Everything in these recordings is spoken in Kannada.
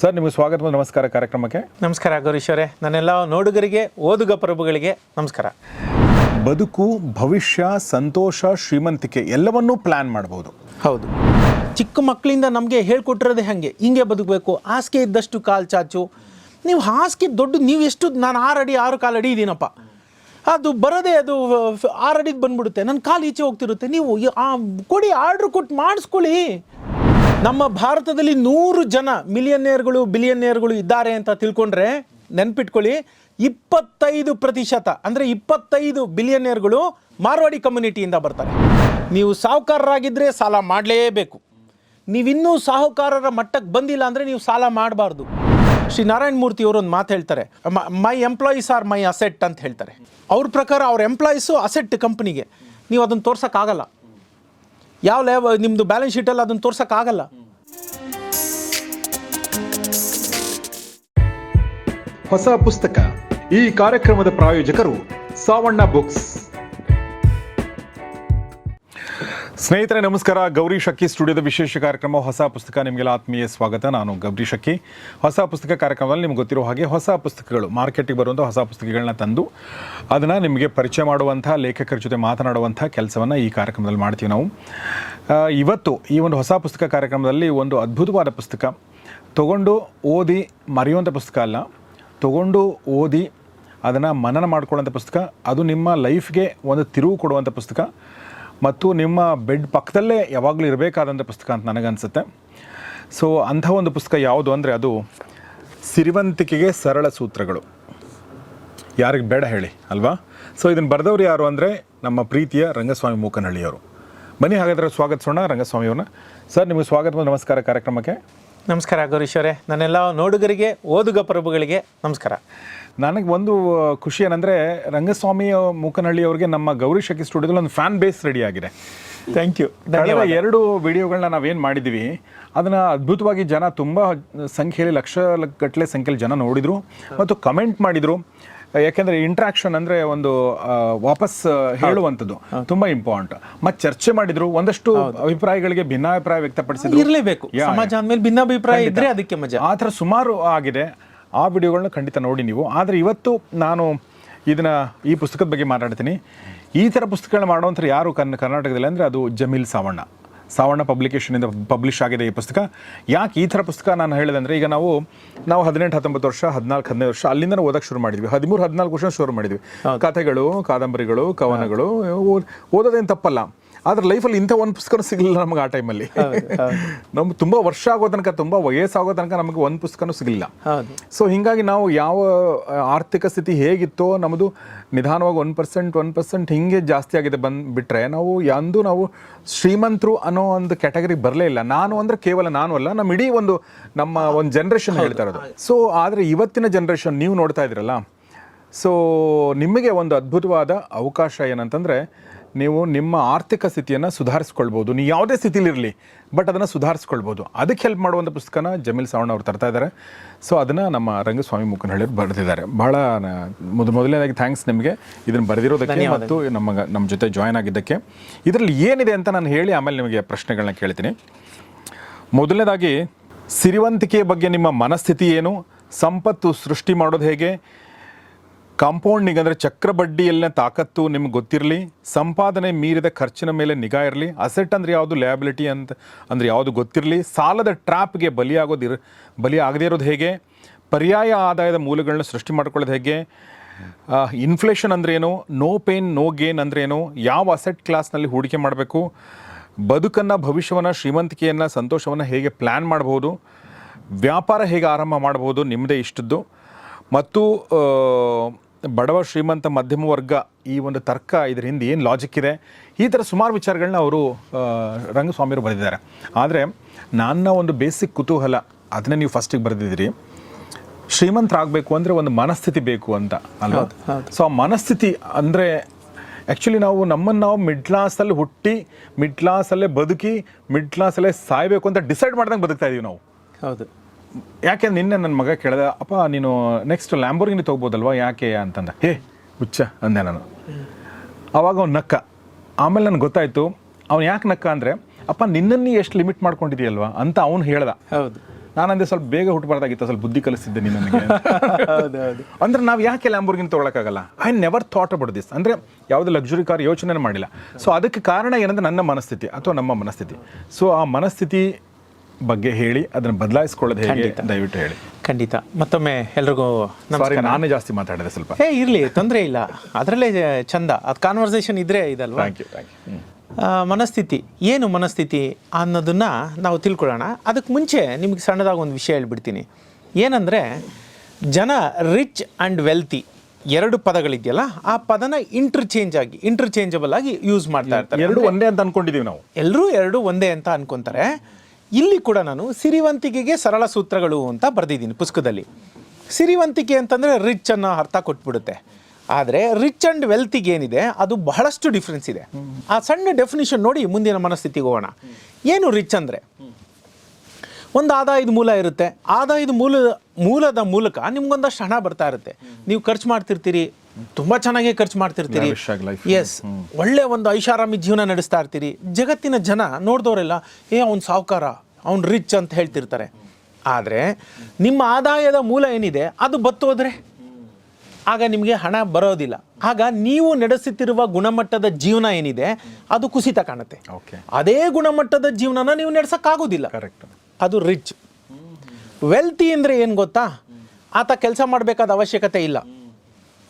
ಸರ್ ನಿಮಗೆ ಸ್ವಾಗತ ಮತ್ತು ನಮಸ್ಕಾರ ಕಾರ್ಯಕ್ರಮಕ್ಕೆ. ನಮಸ್ಕಾರ ಗೌರೀಶ್ವರೇ. ನನ್ನೆಲ್ಲ ನೋಡುಗರಿಗೆ ಓದುಗ ಪ್ರಭುಗಳಿಗೆ ನಮಸ್ಕಾರ. ಬದುಕು ಭವಿಷ್ಯ ಸಂತೋಷ ಶ್ರೀಮಂತಿಕೆ ಎಲ್ಲವನ್ನೂ ಪ್ಲಾನ್ ಮಾಡ್ಬೋದು. ಹೌದು. ಚಿಕ್ಕ ಮಕ್ಕಳಿಂದ ನಮಗೆ ಹೇಳ್ಕೊಟ್ಟಿರೋದೇ ಹಾಗೆ. ಹಿಂಗೆ ಬದುಕಬೇಕು ಹಾಸಿಗೆ ಇದ್ದಷ್ಟು ಕಾಲು ಚಾಚು. ನೀವು ಹಾಸಿಗೆ ದೊಡ್ಡ ನೀವು ಎಷ್ಟು ನಾನು ಆರು ಅಡಿ ಆರು ಕಾಲು ಅಡಿ ಇದ್ದೀನಪ್ಪ ಅದು ಬರೋದೇ ಅದು ಆರು ಅಡಿದು ಬಂದ್ಬಿಡುತ್ತೆ. ನನ್ನ ಕಾಲು ಈಚೆ ಹೋಗ್ತಿರುತ್ತೆ. ನೀವು ಆ ಕೊಡಿ ಆರ್ಡ್ರ್ ಕೊಟ್ಟು ಮಾಡಿಸ್ಕೊಳ್ಳಿ. ನಮ್ಮ ಭಾರತದಲ್ಲಿ ನೂರು ಜನ ಮಿಲಿಯನೇರ್ಗಳು, ಬಿಲಿಯನೇರ್ಗಳು ಇದ್ದಾರೆ ಅಂತ ತಿಳ್ಕೊಂಡ್ರೆ ನೆನ್ಪಿಟ್ಕೊಳ್ಳಿ, ಇಪ್ಪತ್ತೈದು ಪ್ರತಿಶತ, ಅಂದರೆ ಇಪ್ಪತ್ತೈದು ಬಿಲಿಯನೇರ್ಗಳು ಮಾರ್ವಾಡಿ ಕಮ್ಯುನಿಟಿಯಿಂದ ಬರ್ತಾರೆ. ನೀವು ಸಾಹುಕಾರರಾಗಿದ್ದರೆ ಸಾಲ ಮಾಡಲೇಬೇಕು. ನೀವಿನ್ನೂ ಸಾಹುಕಾರರ ಮಟ್ಟಕ್ಕೆ ಬಂದಿಲ್ಲ ಅಂದರೆ ನೀವು ಸಾಲ ಮಾಡಬಾರ್ದು. ಶ್ರೀ ನಾರಾಯಣ ಮೂರ್ತಿ ಅವರು ಒಂದು ಮಾತು ಹೇಳ್ತಾರೆ. My employees are my asset ಅಂತ ಹೇಳ್ತಾರೆ. ಅವ್ರ ಪ್ರಕಾರ ಅವ್ರ ಎಂಪ್ಲಾಯೀಸು ಅಸೆಟ್ ಕಂಪ್ನಿಗೆ. ನೀವು ಅದನ್ನು ತೋರ್ಸೋಕ್ಕಾಗಲ್ಲ. ಯಾವ ಲೆವ ನಿಮ್ಮದು ಬ್ಯಾಲೆನ್ಸ್ ಶೀಟಲ್ಲಿ ಅದನ್ನು ತೋರ್ಸೋಕ್ಕಾಗಲ್ಲ ಹೊಸ ಪುಸ್ತಕ ಈ ಕಾರ್ಯಕ್ರಮದ ಪ್ರಾಯೋಜಕರು ಸಾವಣ್ಣ ಬುಕ್ಸ್ ಸ್ನೇಹಿತರೆ, ನಮಸ್ಕಾರ. ಗೌರಿ ಶಕ್ಕಿ ಸ್ಟುಡಿಯೋದ ವಿಶೇಷ ಕಾರ್ಯಕ್ರಮ ಹೊಸ ಪುಸ್ತಕ ನಿಮಗೆಲ್ಲ ಆತ್ಮೀಯ ಸ್ವಾಗತ. ನಾನು ಗೌರಿ ಶಕ್ಕಿ ಹೊಸ ಪುಸ್ತಕ ಕಾರ್ಯಕ್ರಮದಲ್ಲಿ ನಿಮ್ಗೆ ಗೊತ್ತಿರೋ ಹಾಗೆ ಹೊಸ ಪುಸ್ತಕಗಳು, ಮಾರ್ಕೆಟಿಗೆ ಬರುವಂಥ ಹೊಸ ಪುಸ್ತಕಗಳನ್ನ ತಂದು ಅದನ್ನು ನಿಮಗೆ ಪರಿಚಯ ಮಾಡುವಂಥ, ಲೇಖಕರ ಜೊತೆ ಮಾತನಾಡುವಂಥ ಕೆಲಸವನ್ನು ಈ ಕಾರ್ಯಕ್ರಮದಲ್ಲಿ ಮಾಡ್ತೀವಿ ನಾವು. ಇವತ್ತು ಈ ಒಂದು ಹೊಸ ಪುಸ್ತಕ ಕಾರ್ಯಕ್ರಮದಲ್ಲಿ ಒಂದು ಅದ್ಭುತವಾದ ಪುಸ್ತಕ. ತಗೊಂಡು ಓದಿ ಮರೆಯುವಂಥ ಪುಸ್ತಕ ಅಲ್ಲ. ತಗೊಂಡು ಓದಿ ಅದನ್ನು ಮನನ ಮಾಡ್ಕೊಳ್ಳೋಂಥ ಪುಸ್ತಕ. ಅದು ನಿಮ್ಮ ಲೈಫ್ಗೆ ಒಂದು ತಿರುವು ಕೊಡುವಂಥ ಪುಸ್ತಕ. ಮತ್ತು ನಿಮ್ಮ ಬೆಡ್ ಪಕ್ಕದಲ್ಲೇ ಯಾವಾಗಲೂ ಇರಬೇಕಾದಂಥ ಪುಸ್ತಕ ಅಂತ ನನಗನ್ಸುತ್ತೆ. ಸೊ ಅಂಥ ಒಂದು ಪುಸ್ತಕ ಯಾವುದು ಅಂದರೆ ಅದು ಸಿರಿವಂತಿಕೆಗೆ ಸರಳ ಸೂತ್ರಗಳು. ಯಾರಿಗೆ ಬೇಡ ಹೇಳಿ, ಅಲ್ವಾ? ಸೊ ಇದನ್ನು ಬರೆದವ್ರು ಯಾರು ಅಂದರೆ ನಮ್ಮ ಪ್ರೀತಿಯ ರಂಗಸ್ವಾಮಿ ಮೂಕನಹಳ್ಳಿಯವರು. ಬನ್ನಿ ಹಾಗಾದರೆ ಸ್ವಾಗತಿಸೋಣ ರಂಗಸ್ವಾಮಿಯವ್ರನ್ನ. ಸರ್, ನಿಮಗೆ ಸ್ವಾಗತ ನಮಸ್ಕಾರ ಕಾರ್ಯಕ್ರಮಕ್ಕೆ. ನಮಸ್ಕಾರ ಗೌರೀಶ್ವರೇ ನನ್ನೆಲ್ಲ ನೋಡುಗರಿಗೆ ಓದುಗ ಪ್ರಭುಗಳಿಗೆ ನಮಸ್ಕಾರ. ನನಗೆ ಒಂದು ಖುಷಿ ಏನಂದರೆ ರಂಗಸ್ವಾಮಿ ಮೂಕನಹಳ್ಳಿ ಅವರಿಗೆ ನಮ್ಮ ಗೌರಿ ಶಕ್ತಿ ಸ್ಟುಡಿಯೋದಲ್ಲಿ ಒಂದು ಫ್ಯಾನ್ ಬೇಸ್ ರೆಡಿ ಆಗಿದೆ. ಥ್ಯಾಂಕ್ ಯು ಕಳೆದ ಎರಡು ವಿಡಿಯೋಗಳನ್ನ ನಾವೇನು ಮಾಡಿದ್ದೀವಿ ಅದನ್ನು ಅದ್ಭುತವಾಗಿ ಜನ ತುಂಬ ಸಂಖ್ಯೆಯಲ್ಲಿ ಲಕ್ಷ ಗಟ್ಟಲೆ ಸಂಖ್ಯೆಯಲ್ಲಿ ಜನ ನೋಡಿದರು ಮತ್ತು ಕಮೆಂಟ್ ಮಾಡಿದರು. ಯಾಕೆಂದರೆ ಇಂಟ್ರಾಕ್ಷನ್ ಅಂದ್ರೆ ಒಂದು ವಾಪಸ್ ಹೇಳುವಂಥದ್ದು. ತುಂಬಾ ಇಂಪಾರ್ಟೆಂಟ್ ಮತ್ತೆ ಚರ್ಚೆ ಮಾಡಿದ್ರು ಒಂದಷ್ಟು ಅಭಿಪ್ರಾಯಗಳಿಗೆ ಭಿನ್ನಾಭಿಪ್ರಾಯ ವ್ಯಕ್ತಪಡಿಸಿದ್ರು. ಇರಲೇಬೇಕು. ಸಮಾಜ ಅಂದಮೇಲೆ ಭಿನ್ನಾಭಿಪ್ರಾಯ ಇದ್ರೆ ಅದಕ್ಕೆ ಮಜಾ. ಆ ಥರ ಸುಮಾರು ಆಗಿದೆ. ಆ ವಿಡಿಯೋಗಳನ್ನ ಖಂಡಿತ ನೋಡಿ ನೀವು. ಆದರೆ ಇವತ್ತು ನಾನು ಇದನ್ನ ಈ ಪುಸ್ತಕದ ಬಗ್ಗೆ ಮಾತಾಡ್ತೀನಿ. ಈ ಥರ ಪುಸ್ತಕಗಳನ್ನ ಮಾಡುವಂಥ ಯಾರು ಕನ್ ಕರ್ನಾಟಕದಲ್ಲಿ ಅಂದರೆ ಅದು ಜಮೀಲ್ ಸಾವಣ್ಣ. ಸಾವಣ್ಣ ಪಬ್ಲಿಕೇಶನಿಂದ ಪಬ್ಲಿಷ್ ಆಗಿದೆ ಈ ಪುಸ್ತಕ. ಯಾಕೆ ಈ ಥರ ಪುಸ್ತಕ ನಾನು ಹೇಳಿದೆ ಅಂದರೆ ಈಗ ನಾವು ನಾವು ಹದಿನೆಂಟು, ಹತ್ತೊಂಬತ್ತು ವರ್ಷ, ಹದಿನಾಲ್ಕು, ಹದಿನೈದು ವರ್ಷ ಅಲ್ಲಿಂದ ಓದಕ್ಕೆ ಶುರು ಮಾಡಿದ್ವಿ. ಹದಿಮೂರು, ಹದಿನಾಲ್ಕು ವರ್ಷ ಶುರು ಮಾಡಿದ್ವಿ. ಕಥೆಗಳು, ಕಾದಂಬರಿಗಳು, ಕವನಗಳು ಓದ್- ಓದೋದೇನು ತಪ್ಪಲ್ಲ. ಆದ್ರೆ ಲೈಫಲ್ಲಿ ಇಂಥ ಒಂದು ಪುಸ್ತಕ ಸಿಗಲಿಲ್ಲ ನಮಗೆ ಆ ಟೈಮಲ್ಲಿ ನಮ್ಗೆ ತುಂಬ ವರ್ಷ ಆಗೋ ತನಕ ತುಂಬ ವಯಸ್ಸಾಗೋ ತನಕ ನಮಗೆ ಒಂದು ಪುಸ್ತಕನೂ ಸಿಗಲಿಲ್ಲ. ಸೊ ಹೀಗಾಗಿ ನಾವು ಯಾವ ಆರ್ಥಿಕ ಸ್ಥಿತಿ ಹೇಗಿತ್ತೋ ನಮ್ಮದು ನಿಧಾನವಾಗಿ ಒನ್ ಪರ್ಸೆಂಟ್ ಒನ್ ಪರ್ಸೆಂಟ್ ಹಿಂಗೆ ಜಾಸ್ತಿ ಆಗಿದೆ ಬಂದು ಬಿಟ್ಟರೆ ನಾವು ಎಂದು ನಾವು ಶ್ರೀಮಂತರು ಅನ್ನೋ ಒಂದು ಕ್ಯಾಟಗರಿ ಬರಲೇ ಇಲ್ಲ. ನಾನು ಅಂದ್ರೆ ಕೇವಲ ನಾನು ಅಲ್ಲ ನಮ್ಮ ಇಡೀ ಒಂದು ನಮ್ಮ ಒಂದು ಜನ್ರೇಷನ್ ಹೇಳ್ತಾ ಇರೋದು. ಸೊ ಆದರೆ ಇವತ್ತಿನ ಜನ್ರೇಷನ್ ನೀವು ನೋಡ್ತಾ ಇದ್ದೀರಲ್ಲ ಸೊ ನಿಮಗೆ ಒಂದು ಅದ್ಭುತವಾದ ಅವಕಾಶ ಏನಂತಂದರೆ ನೀವು ನಿಮ್ಮ ಆರ್ಥಿಕ ಸ್ಥಿತಿಯನ್ನು ಸುಧಾರಿಸ್ಕೊಳ್ಬೋದು. ನೀವು ಯಾವುದೇ ಸ್ಥಿತಿಲಿರಲಿ ಬಟ್ ಅದನ್ನು ಸುಧಾರಿಸ್ಕೊಳ್ಬೋದು. ಅದಕ್ಕೆ ಹೆಲ್ಪ್ ಮಾಡುವಂಥ ಪುಸ್ತಕನ ಜಮೀಲ್ ಸಾವಣ್ಣ ಅವ್ರು ತರ್ತಾ ಇದ್ದಾರೆ ಸೊ ಅದನ್ನು ನಮ್ಮ ರಂಗಸ್ವಾಮಿ ಮುಖನಹಳ್ಳಿಯವ್ರು ಬರೆದಿದ್ದಾರೆ. ಭಾಳ ನ- ಮೊದ ಮೊದಲನೇದಾಗಿ ಥ್ಯಾಂಕ್ಸ್ ನಿಮಗೆ. ಇದನ್ನು ಬರೆದಿರೋದಕ್ಕೆ ಮತ್ತು ನಮ್ಮ ನಮ್ಮ ಜೊತೆ ಜಾಯ್ನ್ ಆಗಿದ್ದಕ್ಕೆ. ಇದರಲ್ಲಿ ಏನಿದೆ ಅಂತ ನಾನು ಹೇಳಿ ಆಮೇಲೆ ನಿಮಗೆ ಪ್ರಶ್ನೆಗಳನ್ನ ಕೇಳ್ತೀನಿ. ಮೊದಲನೇದಾಗಿ ಸಿರಿವಂತಿಕೆಯ ಬಗ್ಗೆ ನಿಮ್ಮ ಮನಸ್ಥಿತಿ ಏನು? ಸಂಪತ್ತು ಸೃಷ್ಟಿ ಮಾಡೋದು ಹೇಗೆ? ಕಾಂಪೌಂಡಿಂಗ್ ಅಂದರೆ ಚಕ್ರ ಬಡ್ಡಿಯಲ್ಲಿನ ತಾಕತ್ತು ನಿಮ್ಗೆ ಗೊತ್ತಿರಲಿ, ಸಂಪಾದನೆ ಮೀರಿದ ಖರ್ಚಿನ ಮೇಲೆ ನಿಗಾ ಇರಲಿ ಅಸೆಟ್ ಅಂದರೆ ಯಾವುದು ಲ್ಯಾಬಿಲಿಟಿ ಅಂತ ಅಂದರೆ ಯಾವುದು ಗೊತ್ತಿರಲಿ, ಸಾಲದ ಟ್ರ್ಯಾಪ್ಗೆ ಬಲಿಯಾಗೋದು ಇರ ಬಲಿ ಆಗದೇ ಇರೋದು ಹೇಗೆ, ಪರ್ಯಾಯ ಆದಾಯದ ಮೂಲಗಳನ್ನ ಸೃಷ್ಟಿ ಮಾಡ್ಕೊಳ್ಳೋದು ಹೇಗೆ ಇನ್ಫ್ಲೇಷನ್ ಅಂದ್ರೇನು ನೋ ಪೇನ್ ನೋ ಗೇನ್ ಅಂದ್ರೇನು ಯಾವ ಅಸೆಟ್ ಕ್ಲಾಸ್ನಲ್ಲಿ ಹೂಡಿಕೆ ಮಾಡಬೇಕು, ಬದುಕನ್ನು, ಭವಿಷ್ಯವನ್ನು, ಶ್ರೀಮಂತಿಕೆಯನ್ನು, ಸಂತೋಷವನ್ನು ಹೇಗೆ ಪ್ಲ್ಯಾನ್ ಮಾಡ್ಬೋದು, ವ್ಯಾಪಾರ ಹೇಗೆ ಆರಂಭ ಮಾಡ್ಬೋದು ನಿಮ್ಮದೇ ಇಷ್ಟದ್ದು. ಮತ್ತು ಬಡವ ಶ್ರೀಮಂತ ಮಧ್ಯಮ ವರ್ಗ ಈ ಒಂದು ತರ್ಕ ಇದರ ಹಿಂದೆ ಏನು ಲಾಜಿಕ್ ಇದೆ? ಈ ಥರ ಸುಮಾರು ವಿಚಾರಗಳನ್ನ ಅವರು ರಂಗಸ್ವಾಮಿಯವರು ಬರೆದಿದ್ದಾರೆ. ಆದರೆ ನನ್ನ ಒಂದು ಬೇಸಿಕ್ ಕುತೂಹಲ ಅದನ್ನೇ ನೀವು ಫಸ್ಟಿಗೆ ಬರೆದಿದ್ದೀರಿ. ಶ್ರೀಮಂತರಾಗಬೇಕು ಅಂದರೆ ಒಂದು ಮನಸ್ಥಿತಿ ಬೇಕು ಅಂತ ಅಲ್ವಾ? ಸೊ ಆ ಮನಸ್ಥಿತಿ ಅಂದರೆ ಆ್ಯಕ್ಚುಲಿ ನಾವು ನಮ್ಮನ್ನು ನಾವು ಮಿಡ್ ಕ್ಲಾಸಲ್ಲಿ ಹುಟ್ಟಿ ಮಿಡ್ ಕ್ಲಾಸಲ್ಲೇ ಬದುಕಿ ಮಿಡ್ ಕ್ಲಾಸಲ್ಲೇ ಸಾಯಬೇಕು ಅಂತ ಡಿಸೈಡ್ ಮಾಡ್ದಂಗೆ ಬದುಕ್ತಾ ಇದೀವಿ ನಾವು. ಹೌದು. ಯಾಕೆ ನಿನ್ನೆ ನನ್ನ ಮಗ ಕೇಳಿದ ಅಪ್ಪ ನೀನು ನೆಕ್ಸ್ಟ್ ಲ್ಯಾಂಬೋರ್ಗಿನಿ ತೊಗ್ಬೋದಲ್ವಾ? ಯಾಕೆ? ಅಂತಂದ. ಹೇ ಹುಚ್ಚ ಅಂದೆ ನಾನು. ಅವಾಗ ಅವ್ನು ನಕ್ಕ. ಆಮೇಲೆ ನನಗೆ ಗೊತ್ತಾಯಿತು ಅವ್ನು ಯಾಕೆ ನಕ್ಕ ಅಂದರೆ ಅಪ್ಪ ನಿನ್ನನ್ನು ಎಷ್ಟು ಲಿಮಿಟ್ ಮಾಡ್ಕೊಂಡಿದೆಯಲ್ವಾ ಅಂತ ಅವ್ನು ಹೇಳ್ದ. ಹೌದು. ನಾನಂದ್ರೆ ಸ್ವಲ್ಪ ಬೇಗ ಹುಟ್ಟಬಾರ್ದಾಗಿತ್ತು ಸ್ವಲ್ಪ ಬುದ್ಧಿ ಕಲಿಸಿದ್ದೆ ನಿನ್ನ ನನಗೆ. ಅಂದ್ರೆ ನಾವು ಯಾಕೆ ಲ್ಯಾಂಬೋರ್ಗಿನ ತೊಗೊಳಕ್ಕಾಗಲ್ಲ? I never thought about this ಅಂದ್ರೆ ಯಾವುದೇ ಲಕ್ಸುರಿ ಕಾರ್ ಯೋಚನೆ ಮಾಡಿಲ್ಲ. ಸೊ ಅದಕ್ಕೆ ಕಾರಣ ಏನಂದ್ರೆ ನನ್ನ ಮನಸ್ಥಿತಿ ಅಥವಾ ನಮ್ಮ ಮನಸ್ಥಿತಿ. ಸೊ ಆ ಮನಸ್ಥಿತಿ ಬಗ್ಗೆ ಹೇಳಿ ಅದನ್ನು ಬದಲಾಯಿಸ್ಕೊಳ್ಳೋದು ಹೇಗೆ ದಯವಿಟ್ಟು ಹೇಳಿ. ಖಂಡಿತ. ಮತ್ತೊಮ್ಮೆ ಎಲ್ರಿಗೂ ನಮಸ್ಕಾರ. ನಾನೇ ಜಾಸ್ತಿ ಮಾತಾಡಿದೆ ಸ್ವಲ್ಪ. ಏ ಇರಲಿ ತೊಂದರೆ ಇಲ್ಲ. ಅದರಲ್ಲೇ ಚಂದ. ಅದು ಕಾನ್ವರ್ಸೇಷನ್ ಇದ್ರೆ ಇದಲ್ವಾ? ಥ್ಯಾಂಕ್ ಯು ಥ್ಯಾಂಕ್ ಯು ಮನಸ್ಥಿತಿ. ಏನು ಮನಸ್ಥಿತಿ ಅನ್ನೋದನ್ನು ನಾವು ತಿಳ್ಕೊಳ್ಳೋಣ. ಅದಕ್ಕೆ ಮುಂಚೆ ನಿಮಗೆ ಸಣ್ಣದಾಗಿ ಒಂದು ವಿಷಯ ಹೇಳ್ಬಿಡ್ತೀನಿ. ಏನಂದರೆ ಜನ ರಿಚ್ ಆ್ಯಂಡ್ ವೆಲ್ತಿ ಎರಡು ಪದಗಳಿದೆಯಲ್ಲ ಆ ಪದನ ಇಂಟರ್ಚೇಂಜ್ ಆಗಿ ಇಂಟರ್ಚೇಂಜಬಲ್ ಆಗಿ ಯೂಸ್ ಮಾಡ್ತಾ ಇರ್ತಾರೆ. ಎರಡು ಒಂದೇ ಅಂತ ಅನ್ಕೊಂಡಿದೀವಿ ನಾವು. ಎಲ್ಲರೂ ಎರಡು ಒಂದೇ ಅಂತ ಅನ್ಕೊಂತಾರೆ. ಇಲ್ಲಿ ಕೂಡ ನಾನು ಸಿರಿವಂತಿಕೆಗೆ ಸರಳ ಸೂತ್ರಗಳು ಅಂತ ಬರೆದಿದ್ದೀನಿ ಪುಸ್ತಕದಲ್ಲಿ. ಸಿರಿವಂತಿಕೆ ಅಂತಂದರೆ ರಿಚ್ ಅನ್ನೋ ಅರ್ಥ ಕೊಟ್ಬಿಡುತ್ತೆ. ಆದರೆ ರಿಚ್ ಆ್ಯಂಡ್ ವೆಲ್ತಿಗೆ ಏನಿದೆ? ಅದು ಬಹಳಷ್ಟು ಡಿಫ್ರೆನ್ಸ್ ಇದೆ. ಆ ಸಣ್ಣ ಡೆಫಿನಿಷನ್ ನೋಡಿ ಮುಂದಿನ ಮನಸ್ಥಿತಿಗೆ ಹೋಗೋಣ. ಏನು ರಿಚ್ ಅಂದರೆ? ಒಂದು ಆದಾಯದ ಮೂಲ ಇರುತ್ತೆ. ಆದಾಯದ ಮೂಲ, ಮೂಲದ ಮೂಲಕ ನಿಮ್ಗೊಂದಷ್ಟು ಹಣ ಬರ್ತಾ ಇರುತ್ತೆ. ನೀವು ಖರ್ಚು ಮಾಡ್ತಿರ್ತೀರಿ ತುಂಬ ಚೆನ್ನಾಗಿ ಖರ್ಚು ಮಾಡ್ತಿರ್ತೀರಿ. ಎಸ್ ಒಳ್ಳೆ ಒಂದು ಐಷಾರಾಮಿ ಜೀವನ ನಡೆಸ್ತಾ ಇರ್ತೀರಿ. ಜಗತ್ತಿನ ಜನ ನೋಡಿದವರೆಲ್ಲ ಏ ಅವ್ನು ಸಾವುಕಾರ ಅವ್ನು ರಿಚ್ ಅಂತ ಹೇಳ್ತಿರ್ತಾರೆ. ಆದರೆ ನಿಮ್ಮ ಆದಾಯದ ಮೂಲ ಏನಿದೆ ಅದು ಬತ್ತೋದ್ರೆ ಆಗ ನಿಮಗೆ ಹಣ ಬರೋದಿಲ್ಲ. ಆಗ ನೀವು ನಡೆಸುತ್ತಿರುವ ಗುಣಮಟ್ಟದ ಜೀವನ ಏನಿದೆ ಅದು ಕುಸಿತ ಕಾಣುತ್ತೆ. ಅದೇ ಗುಣಮಟ್ಟದ ಜೀವನನ ನೀವು ನಡೆಸೋಕ್ಕಾಗೋದಿಲ್ಲ. ಕರೆಕ್ಟ್ ಅದು ರಿಚ್ ವೆಲ್ತಿ ಅಂದರೆ ಏನು ಗೊತ್ತಾ? ಆತ ಕೆಲಸ ಮಾಡಬೇಕಾದ ಅವಶ್ಯಕತೆ ಇಲ್ಲ.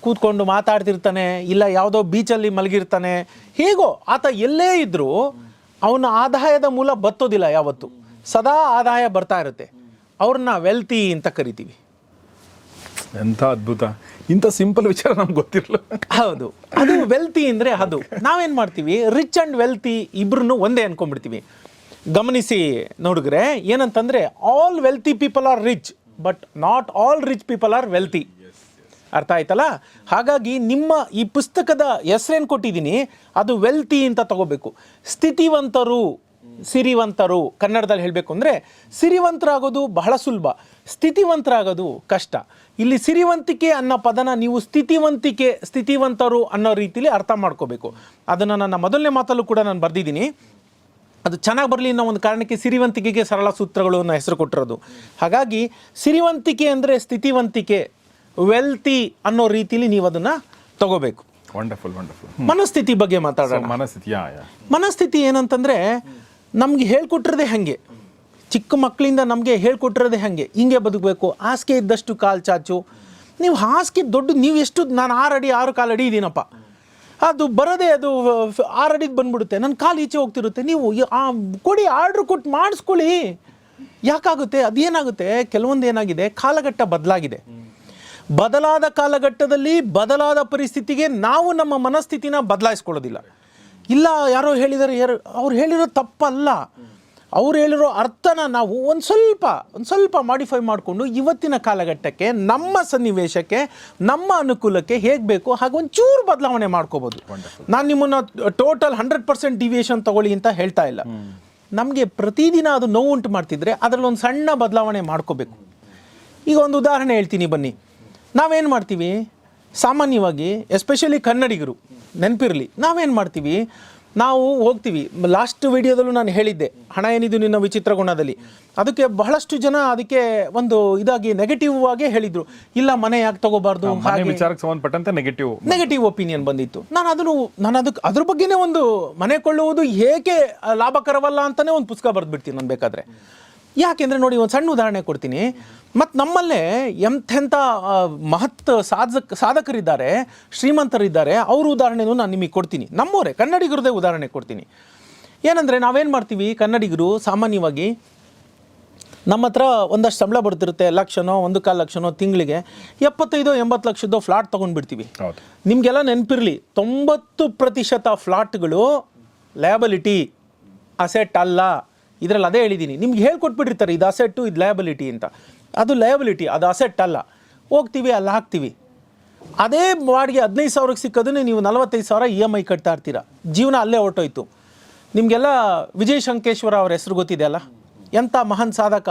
ಕೂತ್ಕೊಂಡು ಮಾತಾಡ್ತಿರ್ತಾನೆ ಇಲ್ಲ ಯಾವುದೋ ಬೀಚಲ್ಲಿ ಮಲಗಿರ್ತಾನೆ ಹೇಗೋ ಆತ ಎಲ್ಲೇ ಇದ್ದರೂ ಅವನ ಆದಾಯದ ಮೂಲ ಬತ್ತೋದಿಲ್ಲ ಯಾವತ್ತು. ಸದಾ ಆದಾಯ ಬರ್ತಾ ಇರುತ್ತೆ. ಅವ್ರನ್ನ ವೆಲ್ತಿ ಅಂತ ಕರಿತೀವಿ. ಎಂಥ ಅದ್ಭುತ. ಇಂಥ ಸಿಂಪಲ್ ವಿಚಾರ ನಮ್ಗೆ ಗೊತ್ತಿರಲ್ಲ. ಹೌದು. ಅದು ವೆಲ್ತಿ ಅಂದರೆ ಅದು. ನಾವೇನು ಮಾಡ್ತೀವಿ? ರಿಚ್ ಆ್ಯಂಡ್ ವೆಲ್ತಿ ಇಬ್ರು ಒಂದೇ ಅನ್ಕೊಂಡ್ಬಿಡ್ತೀವಿ. ಗಮನಿಸಿ ನೋಡಿದ್ರೆ ಏನಂತಂದರೆ all wealthy people are rich but not all rich people are wealthy ಅರ್ಥ ಆಯ್ತಲ್ಲ? ಹಾಗಾಗಿ ನಿಮ್ಮ ಈ ಪುಸ್ತಕದ ಹೆಸರೇನು ಕೊಟ್ಟಿದ್ದೀನಿ? ಅದು ವೆಲ್ತಿ ಅಂತ ತಗೋಬೇಕು. ಸ್ಥಿತಿವಂತರು, ಸಿರಿವಂತರು, ಕನ್ನಡದಲ್ಲಿ ಹೇಳಬೇಕು ಅಂದರೆ ಸಿರಿವಂತರಾಗೋದು ಬಹಳ ಸುಲಭ. ಸ್ಥಿತಿವಂತರಾಗೋದು ಕಷ್ಟ. ಇಲ್ಲಿ ಸಿರಿವಂತಿಕೆ ಅನ್ನೋ ಪದನ ನೀವು ಸ್ಥಿತಿವಂತಿಕೆ, ಸ್ಥಿತಿವಂತರು ಅನ್ನೋ ರೀತಿಲಿ ಅರ್ಥ ಮಾಡ್ಕೋಬೇಕು. ಅದನ್ನು ನನ್ನ ಮೊದಲನೇ ಮಾತಲ್ಲೂ ಕೂಡ ನಾನು ಬರೆದಿದ್ದೀನಿ. ಅದು ಚೆನ್ನಾಗಿ ಬರಲಿ ಅನ್ನೋ ಒಂದು ಕಾರಣಕ್ಕೆ ಸಿರಿವಂತಿಕೆಗೆ ಸರಳ ಸೂತ್ರಗಳು ಅನ್ನೋ ಹೆಸರು ಕೊಟ್ಟಿರೋದು. ಹಾಗಾಗಿ ಸಿರಿವಂತಿಕೆ ಅಂದರೆ ಸ್ಥಿತಿವಂತಿಕೆ. ವೆಲ್ತಿ ಅನ್ನೋ ರೀತಿಲಿ ನೀವು ಅದನ್ನು ತಗೋಬೇಕು. ವಂಡರ್ಫುಲ್ ವಂಡರ್ಫುಲ್ ಮನಸ್ಥಿತಿ ಬಗ್ಗೆ ಮಾತಾಡೋಣ. ಮನಸ್ಥಿತಿ ಮನಸ್ಥಿತಿ ಏನಂತಂದರೆ ನಮ್ಗೆ ಹೇಳ್ಕೊಟ್ಟಿರೋದೇ ಹಾಗೆ. ಚಿಕ್ಕ ಮಕ್ಕಳಿಂದ ನಮಗೆ ಹೇಳ್ಕೊಟ್ಟಿರೋದೇ ಹಾಗೆ. ಹಿಂಗೆ ಬದುಕಬೇಕು ಹಾಸಿಗೆ ಇದ್ದಷ್ಟು ಕಾಲು ಚಾಚು. ನೀವು ಹಾಸಿಗೆ ದೊಡ್ಡ ನೀವು ಎಷ್ಟು ನಾನು ಆರು ಅಡಿ ಆರು ಕಾಲು ಅಡಿ ಇದ್ದೀನಪ್ಪ ಅದು ಬರೋದೇ ಅದು ಆರು ಅಡಿಗೆ ಬಂದ್ಬಿಡುತ್ತೆ. ನನ್ನ ಕಾಲು ಈಚೆ ಹೋಗ್ತಿರುತ್ತೆ. ನೀವು ಆ ಕೊಡಿ ಆರ್ಡ್ರ್ ಕೊಟ್ಟು ಮಾಡಿಸ್ಕೊಳ್ಳಿ. ಯಾಕಾಗುತ್ತೆ? ಅದೇನಾಗುತ್ತೆ? ಕೆಲವೊಂದು ಏನಾಗಿದೆ? ಕಾಲಘಟ್ಟ ಬದಲಾಗಿದೆ. ಬದಲಾದ ಕಾಲಘಟ್ಟದಲ್ಲಿ ಬದಲಾದ ಪರಿಸ್ಥಿತಿಗೆ ನಾವು ನಮ್ಮ ಮನಸ್ಥಿತಿನ ಬದಲಾಯಿಸ್ಕೊಳ್ಳೋದಿಲ್ಲ. ಇಲ್ಲ ಯಾರೋ ಹೇಳಿದ್ದಾರೆ ಯಾರು ಅವ್ರು ಹೇಳಿರೋ ತಪ್ಪಲ್ಲ. ಅವ್ರು ಹೇಳಿರೋ ಅರ್ಥನ ನಾವು ಒಂದು ಸ್ವಲ್ಪ ಒಂದು ಸ್ವಲ್ಪ ಮಾಡಿಫೈ ಮಾಡಿಕೊಂಡು ಇವತ್ತಿನ ಕಾಲಘಟ್ಟಕ್ಕೆ ನಮ್ಮ ಸನ್ನಿವೇಶಕ್ಕೆ ನಮ್ಮ ಅನುಕೂಲಕ್ಕೆ ಹೇಗೆ ಬೇಕು ಹಾಗೆ ಒಂದು ಚೂರು ಬದಲಾವಣೆ ಮಾಡ್ಕೋಬೋದು. ನಾನು ನಿಮ್ಮನ್ನು ಟೋಟಲ್ ಹಂಡ್ರೆಡ್ ಪರ್ಸೆಂಟ್ ಡಿವಿಯೇಷನ್ ತಗೊಳ್ಳಿ ಅಂತ ಹೇಳ್ತಾ ಇಲ್ಲ. ನಮಗೆ ಪ್ರತಿದಿನ ಅದು ನೋವುಂಟು ಮಾಡ್ತಿದ್ರೆ ಅದರಲ್ಲಿ ಒಂದು ಸಣ್ಣ ಬದಲಾವಣೆ ಮಾಡ್ಕೋಬೇಕು. ಈಗ ಒಂದು ಉದಾಹರಣೆ ಹೇಳ್ತೀನಿ ಬನ್ನಿ. ನಾವೇನು ಮಾಡ್ತೀವಿ? ಸಾಮಾನ್ಯವಾಗಿ ಎಸ್ಪೆಷಲಿ ಕನ್ನಡಿಗರು ನೆನಪಿರಲಿ ನಾವೇನು ಮಾಡ್ತೀವಿ? ನಾವು ಹೋಗ್ತೀವಿ. ಲಾಸ್ಟ್ ವಿಡಿಯೋದಲ್ಲೂ ನಾನು ಹೇಳಿದ್ದೆ ಹಣ ಏನಿದು ನಿನ್ನ ವಿಚಿತ್ರ ಗುಣದಲ್ಲಿ. ಅದಕ್ಕೆ ಬಹಳಷ್ಟು ಜನ ಅದಕ್ಕೆ ಒಂದು ಇದಾಗಿ ನೆಗೆಟಿವ್ ಆಗಿ ಹೇಳಿದ್ರು. ಇಲ್ಲ ಮನೆ ಯಾಕೆ ತಗೋಬಾರ್ದು? ವಿಚಾರಕ್ಕೆ ಸಂಬಂಧಪಟ್ಟಂತೆ ನೆಗೆಟಿವ್ ನೆಗೆಟಿವ್ ಒಪಿನಿಯನ್ ಬಂದಿತ್ತು. ನಾನು ಅದನ್ನು ನಾನು ಅದಕ್ಕೆ ಅದ್ರ ಬಗ್ಗೆನೇ ಒಂದು ಮನೆ ಕೊಳ್ಳುವುದು ಏಕೆ ಲಾಭಕರವಲ್ಲ ಅಂತಾನೆ ಒಂದು ಪುಸ್ತಕ ಬರೆದ್ಬಿಡ್ತೀನಿ ನಾನು ಬೇಕಾದ್ರೆ. ಯಾಕೆಂದ್ರೆ ನೋಡಿ ಒಂದು ಸಣ್ಣ ಉದಾಹರಣೆ ಕೊಡ್ತೀನಿ. ಮತ್ತು ನಮ್ಮಲ್ಲೇ ಎಂಥೆಂಥ ಮಹತ್ ಸಾಧಕ ಸಾಧಕರಿದ್ದಾರೆ ಶ್ರೀಮಂತರಿದ್ದಾರೆ ಅವ್ರ ಉದಾಹರಣೆನೂ ನಾನು ನಿಮಗೆ ಕೊಡ್ತೀನಿ. ನಮ್ಮವರೇ ಕನ್ನಡಿಗರದೇ ಉದಾಹರಣೆ ಕೊಡ್ತೀನಿ. ಏನಂದರೆ ನಾವೇನು ಮಾಡ್ತೀವಿ ಕನ್ನಡಿಗರು ಸಾಮಾನ್ಯವಾಗಿ ನಮ್ಮ ಹತ್ರ ಒಂದಷ್ಟು ಸಂಬಳ ಬರ್ತಿರುತ್ತೆ ಲಕ್ಷನೋ ಒಂದು ಕಾಲು ಲಕ್ಷನೋ ತಿಂಗಳಿಗೆ ಎಪ್ಪತ್ತೈದು ಎಂಬತ್ತು ಲಕ್ಷದ್ದು ಫ್ಲಾಟ್ ತೊಗೊಂಡ್ಬಿಡ್ತೀವಿ. ನಿಮಗೆಲ್ಲ ನೆನಪಿರಲಿ ತೊಂಬತ್ತು ಪ್ರತಿಶತ ಫ್ಲಾಟ್ಗಳು ಲ್ಯಾಬಲಿಟಿ ಅಸೆಟ್ ಅಲ್ಲ. ಇದರಲ್ಲಿ ಅದೇ ಹೇಳಿದ್ದೀನಿ ನಿಮ್ಗೆ ಹೇಳ್ಕೊಟ್ಬಿಟ್ಟಿರ್ತಾರೆ ಇದು ಅಸೆಟ್ಟು ಇದು ಲಯಬಿಲಿಟಿ ಅಂತ. ಅದು ಲಯಬಿಲಿಟಿ ಅದು ಅಸೆಟ್ ಅಲ್ಲ. ಹೋಗ್ತೀವಿ, ಅಲ್ಲಿ ಹಾಕ್ತೀವಿ. ಅದೇ ಬಾಡಿಗೆ ಹದಿನೈದು ಸಾವಿರಕ್ಕೆ ಸಿಕ್ಕೋದನ್ನು ನೀವು ನಲವತ್ತೈದು ಸಾವಿರ ಇ ಎಂ ಐ ಕಟ್ತಾ ಇರ್ತೀರ. ಜೀವನ ಅಲ್ಲೇ ಹೊರಟೋಯ್ತು. ನಿಮಗೆಲ್ಲ ವಿಜಯ್ ಶಂಕೇಶ್ವರ ಅವ್ರ ಹೆಸರು ಗೊತ್ತಿದೆ ಅಲ್ಲ ಎಂಥ ಮಹಾನ್ ಸಾಧಕ.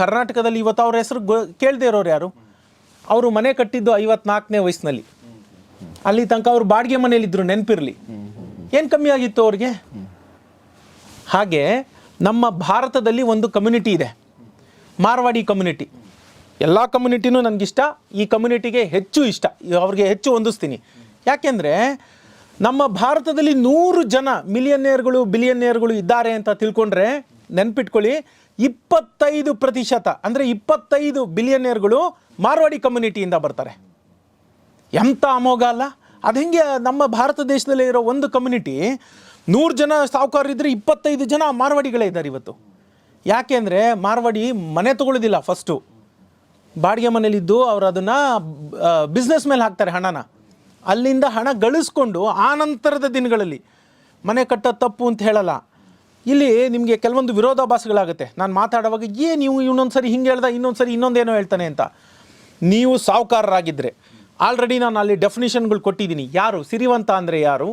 ಕರ್ನಾಟಕದಲ್ಲಿ ಇವತ್ತು ಅವ್ರ ಹೆಸರು ಗೊ, ಕೇಳದೇ ಇರೋರು ಯಾರು? ಅವರು ಮನೆ ಕಟ್ಟಿದ್ದು ಐವತ್ನಾಲ್ಕನೇ ವಯಸ್ಸಿನಲ್ಲಿ. ಅಲ್ಲಿ ತನಕ ಅವ್ರು ಬಾಡಿಗೆ ಮನೇಲಿದ್ದರು ನೆನಪಿರಲಿ. ಏನು ಕಮ್ಮಿ ಆಗಿತ್ತು ಅವ್ರಿಗೆ? ಹಾಗೆ ನಮ್ಮ ಭಾರತದಲ್ಲಿ ಒಂದು ಕಮ್ಯುನಿಟಿ ಇದೆ. ಮಾರ್ವಾಡಿ ಕಮ್ಯುನಿಟಿ ಎಲ್ಲ ಕಮ್ಯುನಿಟಿನೂ ನನಗಿಷ್ಟ ಈ ಕಮ್ಯುನಿಟಿಗೆ ಹೆಚ್ಚು ಇಷ್ಟ. ಅವ್ರಿಗೆ ಹೆಚ್ಚು ಹೊಂದಿಸ್ತೀನಿ. ಯಾಕೆಂದರೆ ನಮ್ಮ ಭಾರತದಲ್ಲಿ ನೂರು ಜನ ಮಿಲಿಯನ್ನೇರ್ಗಳು ಬಿಲಿಯನ್ನೇರ್ಗಳು ಇದ್ದಾರೆ ಅಂತ ತಿಳ್ಕೊಂಡ್ರೆ ನೆನ್ಪಿಟ್ಕೊಳ್ಳಿ, ಇಪ್ಪತ್ತೈದು ಪ್ರತಿಶತ, ಅಂದರೆ ಇಪ್ಪತ್ತೈದು ಬಿಲಿಯನ್ನೇರ್ಗಳು ಮಾರ್ವಾಡಿ ಕಮ್ಯುನಿಟಿಯಿಂದ ಬರ್ತಾರೆ. ಎಂಥ ಅಮೋಘ ಅಲ್ಲ? ಅದು ಹೆಂಗೆ ನಮ್ಮ ಭಾರತ ದೇಶದಲ್ಲಿ ಇರೋ ಒಂದು ಕಮ್ಯುನಿಟಿ ನೂರು ಜನ ಸಾಹುಕಾರರಿದ್ರೆ ಇಪ್ಪತ್ತೈದು ಜನ ಮಾರ್ವಾಡಿಗಳೇ ಇದ್ದಾರೆ ಇವತ್ತು. ಯಾಕೆ ಅಂದರೆ ಮಾರ್ವಾಡಿ ಮನೆ ತಗೊಳ್ಳೋದಿಲ್ಲ ಫಸ್ಟು ಬಾಡಿಗೆ ಮನೇಲಿದ್ದು ಅವರು ಅದನ್ನು ಬಿಸ್ನೆಸ್ ಮೇಲೆ ಹಾಕ್ತಾರೆ ಹಣನ. ಅಲ್ಲಿಂದ ಹಣ ಗಳಿಸ್ಕೊಂಡು ಆ ನಂತರದ ದಿನಗಳಲ್ಲಿ ಮನೆ ಕಟ್ಟೋದು ತಪ್ಪು ಅಂತ ಹೇಳಲ್ಲ. ಇಲ್ಲಿ ನಿಮಗೆ ಕೆಲವೊಂದು ವಿರೋಧಾಭಾಸಗಳಾಗುತ್ತೆ. ನಾನು ಮಾತಾಡುವಾಗ, ಏ, ನೀವು ಇನ್ನೊಂದು ಸರಿ ಹಿಂಗೆ ಹೇಳ್ದ ಇನ್ನೊಂದು ಸರಿ ಇನ್ನೊಂದೇನೋ ಹೇಳ್ತಾನೆ ಅಂತ. ನೀವು ಸಾಹುಕಾರರಾಗಿದ್ದರೆ ಆಲ್ರೆಡಿ ನಾನು ಅಲ್ಲಿ ಡೆಫಿನಿಷನ್ಗಳು ಕೊಟ್ಟಿದ್ದೀನಿ. ಯಾರು? ಸಿರಿವಂತ ಅಂದರೆ ಯಾರು?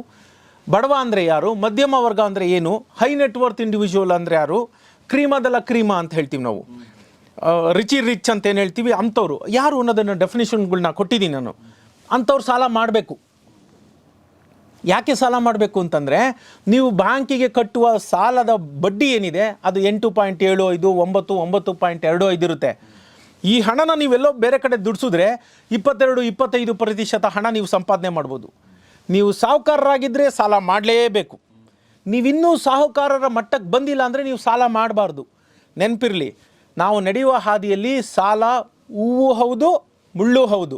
ಬಡವ ಅಂದರೆ ಯಾರು? ಮಧ್ಯಮ ವರ್ಗ ಅಂದರೆ ಏನು? ಹೈ ನೆಟ್ವರ್ತ್ ಇಂಡಿವಿಜುವಲ್ ಅಂದರೆ ಯಾರು? ಕ್ರೀಮದಲ್ಲ ಕ್ರೀಮ ಅಂತ ಹೇಳ್ತೀವಿ ನಾವು. ರಿಚಿ ರಿಚ್ ಅಂತ ಏನು ಹೇಳ್ತೀವಿ? ಅಂಥವ್ರು. ಯಾರು ಅನ್ನೋದನ್ನು ಡೆಫಿನೇಷನ್ಗಳನ್ನ ಕೊಟ್ಟಿದ್ದೀನಿ ನಾನು. ಅಂಥವ್ರು ಸಾಲ ಮಾಡಬೇಕು. ಯಾಕೆ ಸಾಲ ಮಾಡಬೇಕು ಅಂತಂದರೆ, ನೀವು ಬ್ಯಾಂಕಿಗೆ ಕಟ್ಟುವ ಸಾಲದ ಬಡ್ಡಿ ಏನಿದೆ, ಅದು ಎಂಟು ಪಾಯಿಂಟ್ ಏಳು ಐದು, ಒಂಬತ್ತು ಒಂಬತ್ತು ಪಾಯಿಂಟ್ ಎರಡು ಐದು ಇರುತ್ತೆ. ಈ ಹಣನ ನೀವೆಲ್ಲೋ ಬೇರೆ ಕಡೆ ದುಡಿಸಿದ್ರೆ ಇಪ್ಪತ್ತೆರಡು, ಇಪ್ಪತ್ತೈದು ಪ್ರತಿಶತ ಹಣ ನೀವು ಸಂಪಾದನೆ ಮಾಡ್ಬೋದು. ನೀವು ಸಾಹುಕಾರರಾಗಿದ್ದರೆ ಸಾಲ ಮಾಡಲೇಬೇಕು. ನೀವಿನ್ನೂ ಸಾಹುಕಾರರ ಮಟ್ಟಕ್ಕೆ ಬಂದಿಲ್ಲ ಅಂದರೆ ನೀವು ಸಾಲ ಮಾಡಬಾರ್ದು. ನೆನಪಿರಲಿ, ನಾವು ನಡೆಯುವ ಹಾದಿಯಲ್ಲಿ ಸಾಲ, ಹೂವು ಹೌದು, ಮುಳ್ಳು ಹೌದು.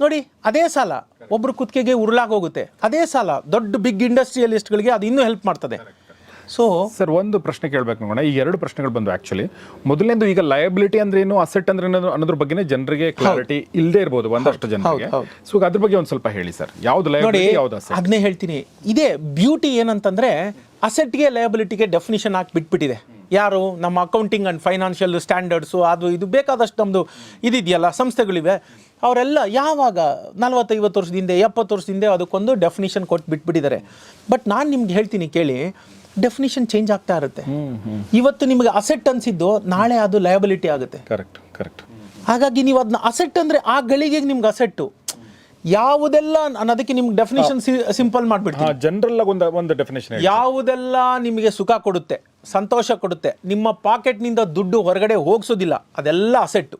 ನೋಡಿ, ಅದೇ ಸಾಲ. ಒಬ್ರು ಕುತ್ತಿಗೆಗೆ ಉರುಳಾಗೋಗುತ್ತೆ. ಅದೇ ಸಾಲ. ದೊಡ್ಡ ಬಿಗ್ ಇಂಡಸ್ಟ್ರಿಯಲಿಸ್ಟ್ಗಳಿಗೆ ಅದು ಇನ್ನೂ ಹೆಲ್ಪ್ ಮಾಡ್ತದೆ. ಸೊ ಸರ್ ಒಂದು ಪ್ರಶ್ನೆ ಕೇಳಬೇಕು ನೋಡೋಣ. ಈ ಎರಡು ಪ್ರಶ್ನೆಗಳು ಬಂದು ಆಕ್ಚುಲಿ ಮೊದಲನೇದು ಈಗ ಲಯಬಿಲಿಟಿ ಅಂದ್ರೆ ಏನು ಅಸೆಟ್ ಅಂದ್ರೆ ಏನು ಅನ್ನೋದ್ರ ಬಗ್ಗೆ ಜನರಿಗೆ ಕ್ಲಾರಿಟಿ ಇಲ್ಲದೆ ಇರ್ಬೋದು ಒಂದಷ್ಟು ಜನರಿಗೆ. ಸೊ ಅದ್ರ ಬಗ್ಗೆ ಒಂದು ಸ್ವಲ್ಪ ಹೇಳಿ ಸರ್ ಯಾವ್ದು ಲಯಬಿಲಿಟಿ ಯಾವ್ದು ಅಸೆಟ್ ಅದನ್ನೇ ಹೇಳ್ತೀನಿ. ಇದೇ ಬ್ಯೂಟಿ ಏನಂತಂದ್ರೆ ಅಸೆಟ್ಗೆ ಲಯಬಿಲಿಟಿಗೆ ಡೆಫಿನಿಷನ್ ಹಾಕಿ ಬಿಟ್ಬಿಟ್ಟಿದೆ. ಯಾರು? ನಮ್ಮ ಅಕೌಂಟಿಂಗ್ ಆ್ಯಂಡ್ ಫೈನಾನ್ಷಿಯಲ್ ಸ್ಟ್ಯಾಂಡರ್ಡ್ಸು ಅದು ಇದು ಬೇಕಾದಷ್ಟು ನಮ್ಮದು ಇದಿದೆಯಲ್ಲ ಸಂಸ್ಥೆಗಳಿವೆ. ಅವರೆಲ್ಲ ಯಾವಾಗ ನಲವತ್ತೈವತ್ತು ವರ್ಷದಿಂದ ಎಪ್ಪತ್ತು ವರ್ಷದಿಂದ ಅದಕ್ಕೊಂದು ಡೆಫಿನಿಷನ್ ಕೊಟ್ಟು ಬಿಟ್ಬಿಟ್ಟಿದ್ದಾರೆ. ಬಟ್ ನಾನು ನಿಮ್ಗೆ ಹೇಳ್ತೀನಿ ಕೇಳಿ ಡೆಫಿನಿಷನ್ ಚೇಂಜ್ ಆಗ್ತಾ ಇರುತ್ತೆ. ಇವತ್ತು ನಿಮಗೆ ಅಸೆಟ್ ಅನ್ಸಿದ್ದು ನಾಳೆ ಅದು ಲಯಬಿಲಿಟಿ ಆಗುತ್ತೆ. ಕರೆಕ್ಟ್ ಕರೆಕ್ಟ್ ಹಾಗಾಗಿ ನೀವು ಅದನ್ನ ಅಸೆಟ್ ಅಂದ್ರೆ ಆ ಗಳಿಗೆ ನಿಮ್ಗೆ ಅಸೆಟ್ಟು ಯಾವುದೆಲ್ಲ ನಾನು ಅದಕ್ಕೆ ನಿಮ್ಗೆ ಡೆಫಿನೇಷನ್ ಸಿಂಪಲ್ ಮಾಡಿಬಿಡ್ತೀನಿ. ಜನರಲ್ ಒಂದು ಒಂದು ಡೆಫಿನೇಷನ್ ಯಾವುದೆಲ್ಲ ನಿಮಗೆ ಸುಖ ಕೊಡುತ್ತೆ ಸಂತೋಷ ಕೊಡುತ್ತೆ ನಿಮ್ಮ ಪಾಕೆಟ್ನಿಂದ ದುಡ್ಡು ಹೊರಗಡೆ ಹೋಗಿಸೋದಿಲ್ಲ ಅದೆಲ್ಲ ಅಸೆಟ್ಟು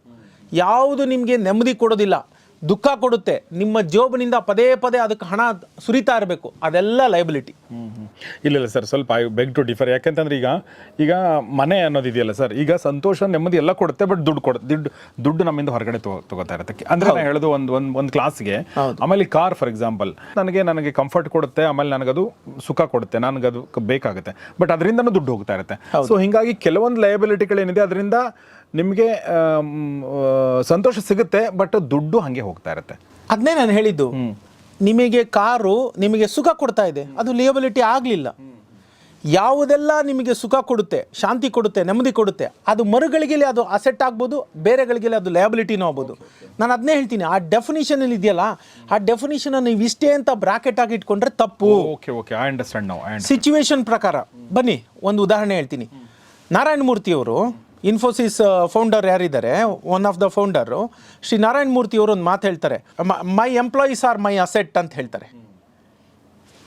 ಯಾವುದು ನಿಮಗೆ ನೆಮ್ಮದಿ ಕೊಡೋದಿಲ್ಲ ದುಃಖ ಕೊಡುತ್ತೆ. ನಿಮ್ಮ ಜೋಬಿನಿಂದ ಪದೇ ಪದೇ ಅದಕ್ಕೆ ಹಣ ಸುರಿತಾ ಇರಬೇಕು. ಅದೆಲ್ಲ ಲೈಬಿಲಿಟಿ ಇಲ್ಲ ಇಲ್ಲ ಸರ್ ಸ್ವಲ್ಪ ಐ ಬೆಗ್ ಟು ಡಿಫರ್ ಯಾಕಂತಂದ್ರೆ ಈಗ ಈಗ ಮನೆ ಅನ್ನೋದು ಇದೆಯಲ್ಲ ಸರ್ ಈಗ ಸಂತೋಷ ನೆಮ್ಮದಿ ಎಲ್ಲ ಕೊಡುತ್ತೆ ಬಟ್ ದುಡ್ಡು ಕೊಡುತ್ತೆ ದುಡ್ಡು ದುಡ್ಡು ನಮ್ಮಿಂದ ಹೊರಗಡೆ ತಗೋ- ತಗೋತಾ ಇರೋದಕ್ಕೆ ಅಂದ್ರೆ ನಾನು ಹೇಳೋದು ಒಂದು ಒಂದು ಒಂದು ಕ್ಲಾಸ್ಗೆ ಆಮೇಲೆ ಕಾರ್ ಫಾರ್ ಎಕ್ಸಾಂಪಲ್ ನನಗೆ ನನಗೆ ಕಂಫರ್ಟ್ ಕೊಡುತ್ತೆ ಆಮೇಲೆ ನನಗದು ಸುಖ ಕೊಡುತ್ತೆ ನನಗದು ಬೇಕಾಗುತ್ತೆ. ಬಟ್ ಅದರಿಂದನೂ ದುಡ್ಡು ಹೋಗ್ತಾ ಇರುತ್ತೆ. ಸೊ ಹಿಂಗಾಗಿ ಕೆಲವೊಂದು ಲಯಬಿಲಿಟಿಗಳೇನಿದೆ ಅದರಿಂದ ನಿಮಗೆ ಸಂತೋಷ ಸಿಗುತ್ತೆ ಬಟ್ ದುಡ್ಡು ಹಾಗೆ ಹೋಗ್ತಾ ಇರುತ್ತೆ. ಅದನ್ನೇ ನಾನು ಹೇಳಿದ್ದು. ನಿಮಗೆ ಕಾರು ನಿಮಗೆ ಸುಖ ಕೊಡ್ತಾ ಇದೆ. ಅದು ಲಿಯಬಿಲಿಟಿ ಆಗಲಿಲ್ಲ. ಯಾವುದೆಲ್ಲ ನಿಮಗೆ ಸುಖ ಕೊಡುತ್ತೆ ಶಾಂತಿ ಕೊಡುತ್ತೆ ನೆಮ್ಮದಿ ಕೊಡುತ್ತೆ ಅದು ಮರುಗಳಿಗೆಲಿ ಅದು ಅಸೆಟ್ ಆಗ್ಬೋದು ಬೇರೆಗಳಿಗೆಲಿ ಅದು ಲಯಬಿಲಿಟಿನೂ ಆಗ್ಬೋದು. ನಾನು ಅದನ್ನೇ ಹೇಳ್ತೀನಿ. ಆ ಡೆಫಿನಿಷನ್ ಇದೆಯಲ್ಲ ಆ ಡೆಫಿನಿಷನ್ ನೀವು ಇಷ್ಟೇ ಅಂತ ಬ್ರಾಕೆಟ್ ಆಗಿ ಇಟ್ಕೊಂಡ್ರೆ ತಪ್ಪು. Okay okay I understand situation ಪ್ರಕಾರ. ಬನ್ನಿ ಒಂದು ಉದಾಹರಣೆ ಹೇಳ್ತೀನಿ. ನಾರಾಯಣ ಮೂರ್ತಿಯವರು ಇನ್ಫೋಸಿಸ್ ಫೌಂಡರ್ ಯಾರಿದ್ದಾರೆ? One of the founder Shri Narayana ಮೂರ್ತಿಯವರು ಒಂದು ಮಾತು ಹೇಳ್ತಾರೆ. My employees are my asset ಅಂತ ಹೇಳ್ತಾರೆ.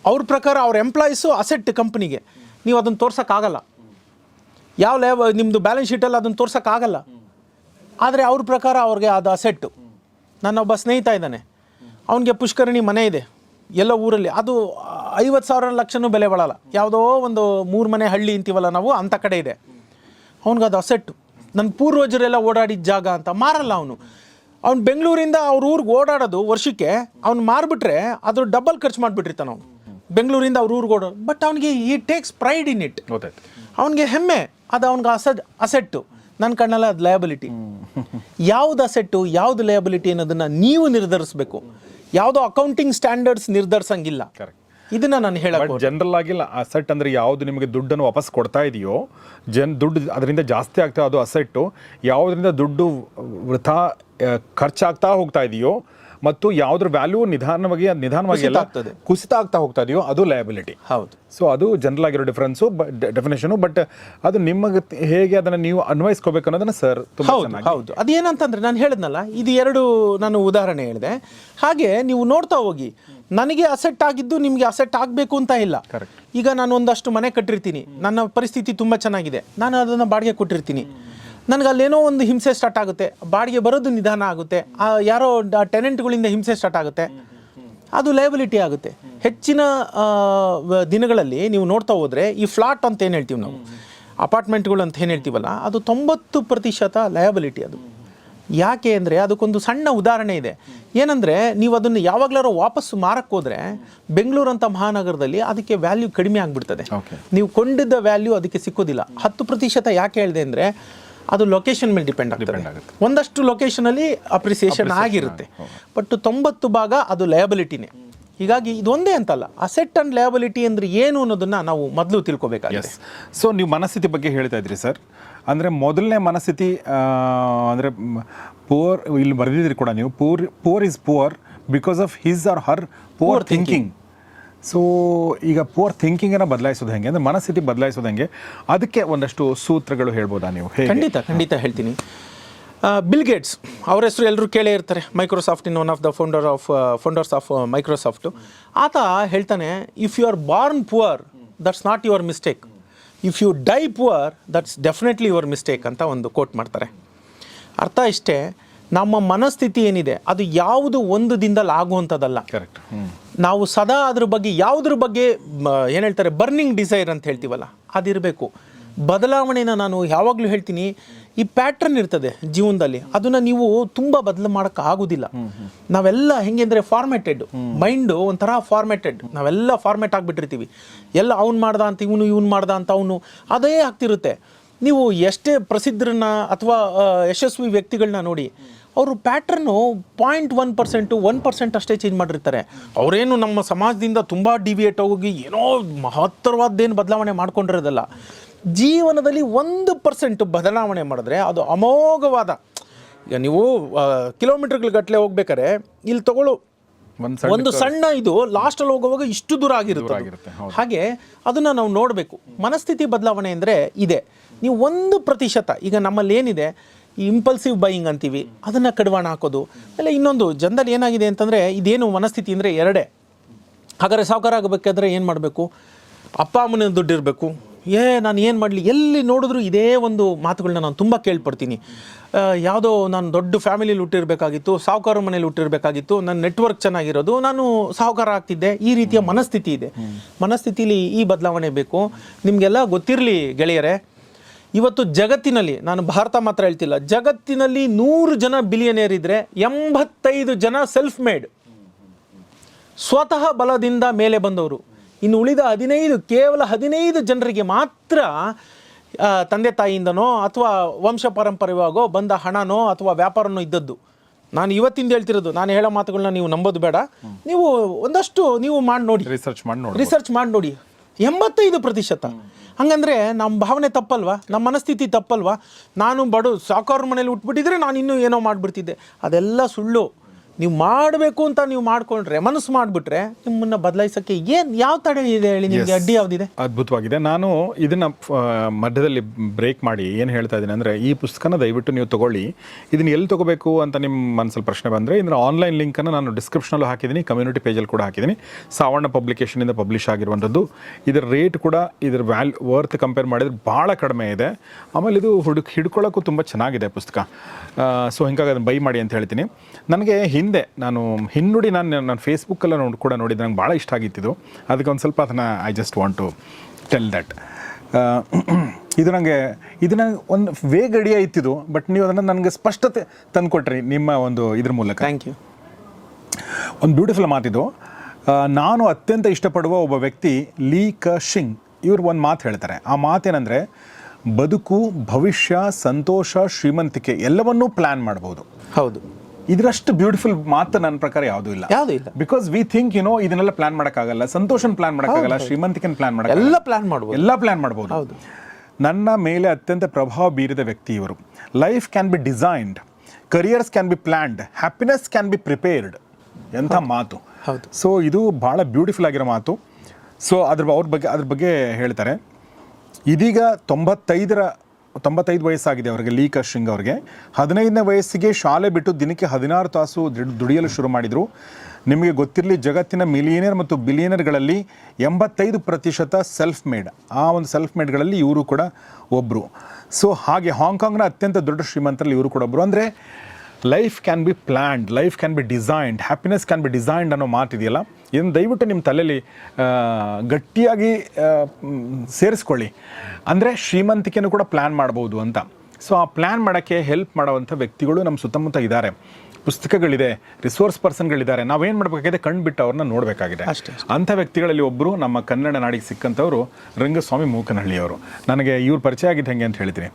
ಅವ್ರ ಪ್ರಕಾರ ಅವ್ರ ಎಂಪ್ಲಾಯೀಸು ಅಸೆಟ್ ಕಂಪ್ನಿಗೆ ನೀವು ಅದನ್ನು ತೋರ್ಸೋಕ್ಕಾಗಲ್ಲ ಯಾವ ಲೇವ ನಿಮ್ಮದು ಬ್ಯಾಲೆನ್ಸ್ ಶೀಟಲ್ಲಿ ಅದನ್ನು ತೋರ್ಸೋಕ್ಕಾಗಲ್ಲ ಆದರೆ ಅವ್ರ ಪ್ರಕಾರ ಅವ್ರಿಗೆ ಅದು ಅಸೆಟ್ಟು ನನ್ನೊಬ್ಬ ಸ್ನೇಹಿತ ಇದ್ದಾನೆ. ಅವನಿಗೆ ಪುಷ್ಕರಣಿ ಮನೆ ಇದೆ. ಎಲ್ಲ ಊರಲ್ಲಿ. ಅದು ಐವತ್ತು ಸಾವಿರ ಲಕ್ಷನೂ ಬೆಲೆ ಬಾಳಲ್ಲ ಯಾವುದೋ ಒಂದು ಮೂರು ಮನೆ ಹಳ್ಳಿ ಅಂತೀವಲ್ಲ ನಾವು ಅಂಥ ಕಡೆ ಇದೆ. ಅವ್ನಿಗೆ ಅದು ಅಸೆಟ್ಟು ನನ್ನ ಪೂರ್ವಜರೆಲ್ಲ ಓಡಾಡಿದ ಜಾಗ ಅಂತ ಮಾರಲ್ಲ ಅವನು. ಅವ್ನು ಬೆಂಗಳೂರಿಂದ ಅವ್ರ ಊರಿಗೆ ಓಡಾಡೋದು ವರ್ಷಕ್ಕೆ ಅವ್ನು ಮಾರ್ಬಿಟ್ರೆ ಅದ್ರ ಡಬಲ್ ಖರ್ಚು ಮಾಡಿಬಿಟ್ಟಿರ್ತಾನೆ ಅವನು. ಬೆಂಗಳೂರಿಂದ ಅವ್ರ ಊರಿಗೆ ಓಡೋ ಬಟ್ ಅವನಿಗೆ ಈ ಟೇಕ್ಸ್ ಪ್ರೈಡ್ ಇನ್ ಇಟ್ ಗೊತ್ತಾಯ್ತು. ಅವನಿಗೆ ಹೆಮ್ಮೆ. ಅದು ಅವ್ನಿಗೆ ಅಸೆಟ್ ಅಸೆಟ್ಟು ನನ್ನ ಕಣ್ಣಲ್ಲ ಅದು ಲಯಬಿಲಿಟಿ ಯಾವ್ದು ಅಸೆಟ್ಟು ಯಾವ್ದು ಲಯಬಿಲಿಟಿ ಅನ್ನೋದನ್ನ ನೀವು ನಿರ್ಧರಿಸಬೇಕು. ಯಾವುದೋ ಅಕೌಂಟಿಂಗ್ ಸ್ಟ್ಯಾಂಡರ್ಡ್ಸ್ ನಿರ್ಧರಿಸಂಗಿಲ್ಲ. Correct. ಇದನ್ನ ನಾನು ಹೇಳಕ್ ಜನರಲ್ ಆಗಿ ಅಸೆಟ್ ಅಂದ್ರೆ ಯಾವ್ದು ನಿಮಗೆ ದುಡ್ಡನ್ನು ವಾಪಸ್ ಕೊಡ್ತಾ ಇದೆಯೋ ಜನ್ ದುಡ್ಡು ಅದರಿಂದ ಜಾಸ್ತಿ ಆಗ್ತಾ ಅದು ಅಸೆಟ್ಟು ಯಾವುದರಿಂದ ದುಡ್ಡು ವೃಥಾ ಖರ್ಚಾಗ್ತಾ ಹೋಗ್ತಾ ಇದೆಯೋ ಮತ್ತು ಯಾವುದ್ರ ವ್ಯಾಲ್ಯೂ ನಿಧಾನವಾಗಿ ನಿಧಾನವಾಗಿ ಎಲ್ಲ ಕುಸಿತ ಆಗ್ತಾ ಹೋಗ್ತಾ ಇದೆಯೋ ಅದು ಲಯಬಿಲಿಟಿ ಹೌದು. ಸೊ ಅದು ಜನರಲ್ ಆಗಿರೋ ಡಿಫ್ರೆನ್ಸು ಡೆಫಿನೇಷನು ಬಟ್ ಅದು ನಿಮಗೆ ಹೇಗೆ ಅದನ್ನ ನೀವು ಅನ್ವಯಿಸ್ಕೋಬೇಕು ಅನ್ನೋದನ್ನ ಸರ್ ತುಂಬಾ ಹೌದು ಹೌದು. ಅದೇನಂತಂದ್ರೆ ನಾನು ಹೇಳಿದ್ನಲ್ಲ ಇದು ಎರಡು ನಾನು ಉದಾಹರಣೆ ಹೇಳಿದೆ. ಹಾಗೆ ನೀವು ನೋಡ್ತಾ ಹೋಗಿ ನನಗೆ ಅಸೆಟ್ ಆಗಿದ್ದು ನಿಮಗೆ ಅಸೆಟ್ ಆಗಬೇಕು ಅಂತ ಇಲ್ಲ. ಈಗ ನಾನು ಒಂದಷ್ಟು ಮನೆ ಕಟ್ಟಿರ್ತೀನಿ. ನನ್ನ ಪರಿಸ್ಥಿತಿ ತುಂಬ ಚೆನ್ನಾಗಿದೆ. ನಾನು ಅದನ್ನು ಬಾಡಿಗೆ ಕೊಟ್ಟಿರ್ತೀನಿ. ನನಗೆ ಅಲ್ಲೇನೋ ಒಂದು ಹಿಂಸೆ ಸ್ಟಾರ್ಟ್ ಆಗುತ್ತೆ. ಬಾಡಿಗೆ ಬರೋದು ನಿಧಾನ ಆಗುತ್ತೆ. ಆ ಯಾರೋ ಟೆನೆಂಟ್ಗಳಿಂದ ಹಿಂಸೆ ಸ್ಟಾರ್ಟ್ ಆಗುತ್ತೆ. ಅದು ಲಯಬಿಲಿಟಿ ಆಗುತ್ತೆ. ಹೆಚ್ಚಿನ ದಿನಗಳಲ್ಲಿ ನೀವು ನೋಡ್ತಾ ಹೋದರೆ ಈ ಫ್ಲಾಟ್ ಅಂತ ಏನು ಹೇಳ್ತೀವಿ ನಾವು? ಅಪಾರ್ಟ್ಮೆಂಟ್ಗಳು ಅಂತ ಏನು ಹೇಳ್ತೀವಲ್ಲ ಅದು ತೊಂಬತ್ತು ಪ್ರತಿಶತ ಲಯಬಿಲಿಟಿ ಅದು. ಯಾಕೆ ಅಂದರೆ ಅದಕ್ಕೊಂದು ಸಣ್ಣ ಉದಾಹರಣೆ ಇದೆ. ಏನಂದರೆ ನೀವು ಅದನ್ನು ಯಾವಾಗಲಾರು ವಾಪಸ್ಸು ಮಾರಕ್ಕೆ ಹೋದರೆ ಬೆಂಗಳೂರಂಥ ಮಹಾನಗರದಲ್ಲಿ ಅದಕ್ಕೆ ವ್ಯಾಲ್ಯೂ ಕಡಿಮೆ ಆಗಿಬಿಡ್ತದೆ. ನೀವು ಕೊಂಡಿದ್ದ ವ್ಯಾಲ್ಯೂ ಅದಕ್ಕೆ ಸಿಕ್ಕೋದಿಲ್ಲ. ಹತ್ತು ಪ್ರತಿಶತ ಯಾಕೆ ಹೇಳಿದೆ ಅಂದರೆ ಅದು ಲೊಕೇಶನ್ ಮೇಲೆ ಡಿಪೆಂಡ್ ಆಗ್ತದೆ. ಆಗುತ್ತೆ. ಒಂದಷ್ಟು ಲೊಕೇಶನಲ್ಲಿ ಅಪ್ರಿಸಿಯೇಷನ್ ಆಗಿರುತ್ತೆ. ಬಟ್ ತೊಂಬತ್ತು ಭಾಗ ಅದು ಲಯಬಿಲಿಟಿನೇ ಹೀಗಾಗಿ ಇದೊಂದೇ ಅಂತಲ್ಲ. ಅಸೆಟ್ ಅಂಡ್ ಲಯಬಿಲಿಟಿ ಅಂದರೆ ಏನು ಅನ್ನೋದನ್ನು ನಾವು ಮೊದಲು ತಿಳ್ಕೊಬೇಕಾಗಿದೆ. ಸೊ ನೀವು ಮನಸ್ಥಿತಿ ಬಗ್ಗೆ ಹೇಳ್ತಾ ಇದ್ರಿ ಸರ್ ಅಂದರೆ ಮೊದಲನೇ ಮನಸ್ಥಿತಿ ಅಂದರೆ ಪೂರ್ ಇಲ್ಲಿ ಬರೆದಿದ್ರಿ ಕೂಡ ನೀವು poor poor is poor because of his or her poor thinking so ಈಗ ಪೂರ್ ಥಿಂಕಿಂಗನ್ನು ಬದಲಾಯಿಸೋದು ಹೆಂಗೆ? ಅಂದರೆ ಮನಸ್ಥಿತಿ ಬದಲಾಯಿಸೋದು ಹೆಂಗೆ? ಅದಕ್ಕೆ ಒಂದಷ್ಟು ಸೂತ್ರಗಳು ಹೇಳ್ಬೋದಾ ನೀವು? ಖಂಡಿತ ಖಂಡಿತ ಹೇಳ್ತೀನಿ. ಬಿಲ್ ಗೇಟ್ಸ್ ಅವ್ರ ಹೆಸರು ಎಲ್ಲರೂ ಕೇಳೇ ಇರ್ತಾರೆ. Microsoft in one of the founder of founders of Microsoft ಆತ ಹೇಳ್ತಾನೆ if you are born poor that's not your mistake if you die poor that's definitely your mistake ಅಂತ ಒಂದು ಕೋಟ್ ಮಾಡ್ತಾರೆ. ಅರ್ಥ ಇಷ್ಟೇ ನಮ್ಮ ಮನಸ್ಥಿತಿ ಏನಿದೆ ಅದು ಯಾವುದು ಒಂದು ದಿನದಲ್ಲಿ ಆಗುವಂಥದ್ದಲ್ಲ ಕರೆಕ್ಟ್ ನಾವು ಸದಾ ಅದ್ರ ಬಗ್ಗೆ ಯಾವುದ್ರ ಬಗ್ಗೆ ಏನು ಹೇಳ್ತಾರೆ ಬರ್ನಿಂಗ್ ಡಿಸೈರ್ ಅಂತ ಹೇಳ್ತೀವಲ್ಲ ಅದಿರಬೇಕು. ಬದಲಾವಣೆನ ನಾನು ಯಾವಾಗಲೂ ಹೇಳ್ತೀನಿ ಈ ಪ್ಯಾಟ್ರನ್ ಇರ್ತದೆ ಜೀವನದಲ್ಲಿ. ಅದನ್ನು ನೀವು ತುಂಬ ಬದಲು ಮಾಡೋಕ್ಕಾಗೋದಿಲ್ಲ ನಾವೆಲ್ಲ ಹೆಂಗೆ ಅಂದರೆ ಫಾರ್ಮೆಟೆಡ್ ಮೈಂಡು ಒಂಥರ ಫಾರ್ಮೆಟೆಡ್ ನಾವೆಲ್ಲ ಫಾರ್ಮೆಟ್ ಆಗಿಬಿಟ್ಟಿರ್ತೀವಿ. ಎಲ್ಲ ಅವ್ನು ಮಾಡ್ದ ಅಂತ ಇವನು ಇವ್ನು ಮಾಡ್ದ ಅಂತ ಅವನು. ಅದೇ ಆಗ್ತಿರುತ್ತೆ. ನೀವು ಎಷ್ಟೇ ಪ್ರಸಿದ್ಧರನ್ನ ಅಥವಾ ಯಶಸ್ವಿ ವ್ಯಕ್ತಿಗಳನ್ನ ನೋಡಿ ಅವರು pattern point one percent one percent ಅಷ್ಟೇ ಚೇಂಜ್ ಮಾಡಿರ್ತಾರೆ. ಅವರೇನು ನಮ್ಮ ಸಮಾಜದಿಂದ ತುಂಬ ಡಿವಿಯೇಟ್ ಹೋಗಿ ಏನೋ ಮಹತ್ತರವಾದ್ದೇನು ಬದಲಾವಣೆ ಮಾಡ್ಕೊಂಡಿರೋದಲ್ಲ. ಜೀವನದಲ್ಲಿ ಒಂದು ಪರ್ಸೆಂಟ್ ಬದಲಾವಣೆ ಮಾಡಿದ್ರೆ ಅದು ಅಮೋಘವಾದ. ಈಗ ನೀವು ಕಿಲೋಮೀಟರ್ಗಳ ಗಟ್ಟಲೆ ಹೋಗ್ಬೇಕಾರೆ ಇಲ್ಲಿ ತಗೊಳ್ಳೋ. ಒಂದು ಸಣ್ಣ ಇದು ಲಾಸ್ಟಲ್ಲಿ ಹೋಗುವಾಗ ಇಷ್ಟು ದೂರ ಆಗಿರುತ್ತೆ ಹಾಗೆ ಅದನ್ನ ನಾವು ನೋಡಬೇಕು. ಮನಸ್ಥಿತಿ ಬದಲಾವಣೆ ಅಂದರೆ ಇದೆ. ನೀವು ಒಂದು ಪ್ರತಿಶತ ಈಗ ನಮ್ಮಲ್ಲಿ ಏನಿದೆ ಈ ಇಂಪಲ್ಸಿವ್ ಬೈಯಿಂಗ್ ಅಂತೀವಿ ಅದನ್ನ ಕಡಿವಾಣ ಹಾಕೋದು. ಆಮೇಲೆ ಇನ್ನೊಂದು ಜನದಲ್ಲಿ ಏನಾಗಿದೆ ಅಂತಂದರೆ ಇದೇನು ಮನಸ್ಥಿತಿ ಅಂದರೆ ಎರಡೇ. ಹಾಗಾದ್ರೆ ಸಾವುಕಾರ ಆಗಬೇಕಾದ್ರೆ ಏನು ಮಾಡಬೇಕು? ಅಪ್ಪ ಅಮ್ಮನ ದುಡ್ಡು ಇರಬೇಕು. ಏ ನಾನು ಏನು ಮಾಡಲಿ? ಎಲ್ಲಿ ನೋಡಿದ್ರು ಇದೇ ಒಂದು ಮಾತುಗಳನ್ನ ನಾನು ತುಂಬ ಕೇಳ್ಪಡ್ತೀನಿ. ಯಾವುದೋ ನಾನು ದೊಡ್ಡ ಫ್ಯಾಮಿಲಿಲಿ ಹುಟ್ಟಿರಬೇಕಾಗಿತ್ತು ಸಾಹುಕಾರ ಮನೇಲಿ ಹುಟ್ಟಿರಬೇಕಾಗಿತ್ತು ನನ್ನ ನೆಟ್ವರ್ಕ್ ಚೆನ್ನಾಗಿರೋದು ನಾನು ಸಾಹುಕಾರ ಆಗ್ತಿದ್ದೆ ಈ ರೀತಿಯ ಮನಸ್ಥಿತಿ ಇದೆ. ಮನಸ್ಥಿತಿಲಿ ಈ ಬದಲಾವಣೆ ಬೇಕು. ನಿಮಗೆಲ್ಲ ಗೊತ್ತಿರಲಿ ಗೆಳೆಯರೇ ಇವತ್ತು ಜಗತ್ತಿನಲ್ಲಿ ನಾನು ಭಾರತ ಮಾತ್ರ ಹೇಳ್ತಿಲ್ಲ ಜಗತ್ತಿನಲ್ಲಿ ನೂರು ಜನ ಬಿಲಿಯನೇರ್ ಇದ್ದರೆ ಎಂಬತ್ತೈದು ಜನ ಸೆಲ್ಫ್ ಮೇಡ್ ಸ್ವತಃ ಬಲದಿಂದ ಮೇಲೆ ಬಂದವರು. ಇನ್ನು ಉಳಿದ ಹದಿನೈದು ಕೇವಲ ಹದಿನೈದು ಜನರಿಗೆ ಮಾತ್ರ ತಂದೆ ತಾಯಿಯಿಂದನೋ ಅಥವಾ ವಂಶ ಪಾರಂಪರ್ಯವಾಗೋ ಬಂದ ಹಣನೋ ಅಥವಾ ವ್ಯಾಪಾರನೋ ಇದ್ದದ್ದು. ನಾನು ಇವತ್ತಿಂದ ಹೇಳ್ತಿರೋದು ನಾನು ಹೇಳೋ ಮಾತುಗಳನ್ನ ನೀವು ನಂಬೋದು ಬೇಡ. ನೀವು ಒಂದಷ್ಟು ನೀವು ಮಾಡಿ ನೋಡಿ. ರಿಸರ್ಚ್ ಮಾಡಿ ನೋಡಿ ರಿಸರ್ಚ್ ಮಾಡಿ ನೋಡಿ. ಎಂಬತ್ತೈದು ಪ್ರತಿಶತ. ಹಂಗಂದ್ರೆ ನಮ್ಮ ಭಾವನೆ ತಪ್ಪಲ್ವಾ? ನಮ್ಮ ಮನಸ್ಥಿತಿ ತಪ್ಪಲ್ವಾ? ನಾನು ಬಡ ಸಾಕಾರ ಮನೇಲಿ ಉಟ್ಬಿಟ್ಟಿದ್ರೆ ನಾನು ಇನ್ನೂ ಏನೋ ಮಾಡಿಬಿಡ್ತಿದ್ದೆ. ಅದೆಲ್ಲ ಸುಳ್ಳು. ನೀವು ಮಾಡಬೇಕು ಅಂತ ನೀವು ಮಾಡ್ಕೊಂಡ್ರೆ ಮನಸ್ಸು ಮಾಡಿಬಿಟ್ರೆ ನಿಮ್ಮನ್ನ ಬದಲಾಯಿಸೋಕ್ಕೆ ಏನು ಯಾವ ತಡೆ ಇದೆ ಹೇಳಿ ನಿಮಗೆ ಅಡ್ಡಿ ಯಾವುದಿದೆ? ಅದ್ಭುತವಾಗಿದೆ. ನಾನು ಇದನ್ನ ಮಧ್ಯದಲ್ಲಿ ಬ್ರೇಕ್ ಮಾಡಿ ಏನು ಹೇಳ್ತಾ ಇದ್ದೀನಿ ಅಂದರೆ ಈ ಪುಸ್ತಕನ ದಯವಿಟ್ಟು ನೀವು ತಗೊಳ್ಳಿ. ಇದನ್ನ ಎಲ್ಲಿ ತಗೋಬೇಕು ಅಂತ ನಿಮ್ಮ ಮನಸ್ಸಲ್ಲಿ ಪ್ರಶ್ನೆ ಬಂದರೆ ಇದ್ರ ಆನ್ಲೈನ್ ಲಿಂಕನ್ನು ನಾನು ಡಿಸ್ಕ್ರಿಪ್ಷನಲ್ಲೂ ಹಾಕಿದ್ದೀನಿ ಕಮ್ಯುನಿಟಿ ಪೇಜಲ್ಲಿ ಕೂಡ ಹಾಕಿದ್ದೀನಿ. ಸಾವಣ್ಣ ಪಬ್ಲಿಕೇಶನಿಂದ ಪಬ್ಲಿಷ್ ಆಗಿರುವಂಥದ್ದು. ಇದರ ರೇಟ್ ಕೂಡ ಇದ್ರ ವ್ಯಾಲ್ ವರ್ತ್ ಕಂಪೇರ್ ಮಾಡಿದ್ರೆ ಭಾಳ ಕಡಿಮೆ ಇದೆ. ಆಮೇಲೆ ಇದು ಹುಡುಕ್ ಹಿಡ್ಕೊಳ್ಳೋಕ್ಕೂ ತುಂಬ ಚೆನ್ನಾಗಿದೆ ಪುಸ್ತಕ. ಸೊ ಹಿಂಗಾಗಿ ಅದನ್ನು ಬೈ ಮಾಡಿ ಅಂತ ಹೇಳ್ತೀನಿ. ನನಗೆ ಹಿಂದೆ ನಾನು ಹಿನ್ನುಡಿ ನಾನು ನಾನು ಫೇಸ್ಬುಕ್ಕಲ್ಲ ನೋಡಿ ಕೂಡ ನೋಡಿದ್ದು ನಂಗೆ ಭಾಳ ಇಷ್ಟ ಆಗಿತ್ತಿದ್ದು ಅದಕ್ಕೆ ಒಂದು ಸ್ವಲ್ಪ ಅದನ್ನು I just want to tell that ಇದು ನನಗೆ ಇದು ನಂಗೆ ಒಂದು ವೇಗಡಿಯ ಇತ್ತಿದ್ದು ಇತ್ತಿದು ಬಟ್ ನೀವು ಅದನ್ನು ನನಗೆ ಸ್ಪಷ್ಟತೆ ತಂದುಕೊಟ್ರಿ ನಿಮ್ಮ ಒಂದು ಇದ್ರ ಮೂಲಕ. ಥ್ಯಾಂಕ್ ಯು ಒಂದು ಬ್ಯೂಟಿಫುಲ್ ಮಾತಿದು ನಾನು ಅತ್ಯಂತ ಇಷ್ಟಪಡುವ ಒಬ್ಬ ವ್ಯಕ್ತಿ ಲೀ ಕ ಶಿಂಗ್ ಇವರು ಒಂದು ಮಾತು ಹೇಳ್ತಾರೆ. ಆ ಮಾತೇನೆಂದರೆ ಬದುಕು ಭವಿಷ್ಯ ಸಂತೋಷ ಶ್ರೀಮಂತಿಕೆ ಎಲ್ಲವನ್ನೂ ಪ್ಲ್ಯಾನ್ ಮಾಡ್ಬೋದು. ಹೌದು. ಇದರಷ್ಟು ಬ್ಯೂಟಿಫುಲ್ ಮಾತು ನನ್ನ ಪ್ರಕಾರ ಯಾವುದು ಇಲ್ಲ. ಯಾವುದು ಇಲ್ಲ. Because we think you know ಇದನ್ನೆಲ್ಲ ಪ್ಲಾನ್ ಮಾಡೋಕ್ಕಾಗಲ್ಲ. ಸಂತೋಷನ್ ಪ್ಲಾನ್ ಮಾಡೋಕ್ಕಾಗಲ್ಲ ಶ್ರೀಮಂತಿಕೆನ್ ಪ್ಲಾನ್ ಎಲ್ಲ ಮಾಡೋಕ್ಕಾಗಲ್ಲ ಪ್ಲಾನ್ ಮಾಡ್ಬೋದು. ಎಲ್ಲ ಪ್ಲಾನ್ ಮಾಡ್ಬೋದು. ಹೌದು. ನನ್ನ ಮೇಲೆ ಅತ್ಯಂತ ಪ್ರಭಾವ ಬೀರಿದ ವ್ಯಕ್ತಿ ಇವರು life can be designed careers can be planned happiness can be prepared ಎಂಥ ಮಾತು. ಹೌದು. ಸೊ ಇದು ಭಾಳ ಬ್ಯೂಟಿಫುಲ್ ಆಗಿರೋ ಮಾತು. ಸೊ ಅದ್ರ ಅವ್ರ ಬಗ್ಗೆ ಅದ್ರ ಬಗ್ಗೆ ಹೇಳ್ತಾರೆ. ಇದೀಗ ತೊಂಬತ್ತೈದರ ತೊಂಬತ್ತೈದು ವಯಸ್ಸಾಗಿದೆ ಅವರಿಗೆ ಲೀ ಕಶಿಂಗ್ ಅವರಿಗೆ. ಹದಿನೈದನೇ ವಯಸ್ಸಿಗೆ ಶಾಲೆ ಬಿಟ್ಟು ದಿನಕ್ಕೆ ಹದಿನಾರು ತಾಸು ದುಡ್- ದುಡಿಯಲು ಶುರು ಮಾಡಿದರು. ನಿಮಗೆ ಗೊತ್ತಿರಲಿ, ಜಗತ್ತಿನ ಮಿಲಿಯನರ್ ಮತ್ತು ಬಿಲಿಯನರ್ಗಳಲ್ಲಿ ಎಂಬತ್ತೈದು ಪ್ರತಿಶತ ಸೆಲ್ಫ್ ಮೇಡ್ ಆ ಒಂದು ಸೆಲ್ಫ್ ಮೇಡ್ಗಳಲ್ಲಿ ಇವರು ಕೂಡ ಒಬ್ಬರು ಸೊ, ಹಾಗೆ ಹಾಂಗ್ಕಾಂಗ್ನ ಅತ್ಯಂತ ದೊಡ್ಡ ಶ್ರೀಮಂತರಲ್ಲಿ ಇವರು ಕೂಡ ಒಬ್ಬರು ಅಂದರೆ life can be planned life can be designed happiness can be designed ಅನ್ನೋ ಮಾತಿದೆಯಲ್ಲ ಇದನ್ನು ದಯವಿಟ್ಟು ನಿಮ್ಮ ತಲೆಯಲ್ಲಿ ಗಟ್ಟಿಯಾಗಿ ಸೇರಿಸ್ಕೊಳ್ಳಿ. ಅಂದರೆ ಶ್ರೀಮಂತಿಕೆನೂ ಕೂಡ ಪ್ಲ್ಯಾನ್ ಮಾಡ್ಬೋದು ಅಂತ. ಸೊ ಆ ಪ್ಲ್ಯಾನ್ ಮಾಡೋಕ್ಕೆ ಹೆಲ್ಪ್ ಮಾಡೋವಂಥ ವ್ಯಕ್ತಿಗಳು ನಮ್ಮ ಸುತ್ತಮುತ್ತ ಇದ್ದಾರೆ. ಪುಸ್ತಕಗಳಿದೆ ರಿಸೋರ್ಸ್ ಪರ್ಸನ್ಗಳಿದ್ದಾರೆ ನಾವೇನು ಮಾಡಬೇಕಾಗಿದೆ? ಕಣ್ಣು ಬಿಟ್ಟು ಅವ್ರನ್ನ ನೋಡಬೇಕಾಗಿದೆ. ಅಷ್ಟೇ, ಅಂಥ ವ್ಯಕ್ತಿಗಳಲ್ಲಿ ಒಬ್ಬರು ನಮ್ಮ ಕನ್ನಡ ನಾಡಿಗೆ ಸಿಕ್ಕಂಥವ್ರು ರಂಗಸ್ವಾಮಿ ಮೂಕನಹಳ್ಳಿಯವರು. ನನಗೆ ಇವ್ರು ಪರಿಚಯ ಆಗಿದ್ದು ಹೆಂಗೆ ಅಂತ ಹೇಳ್ತೀನಿ.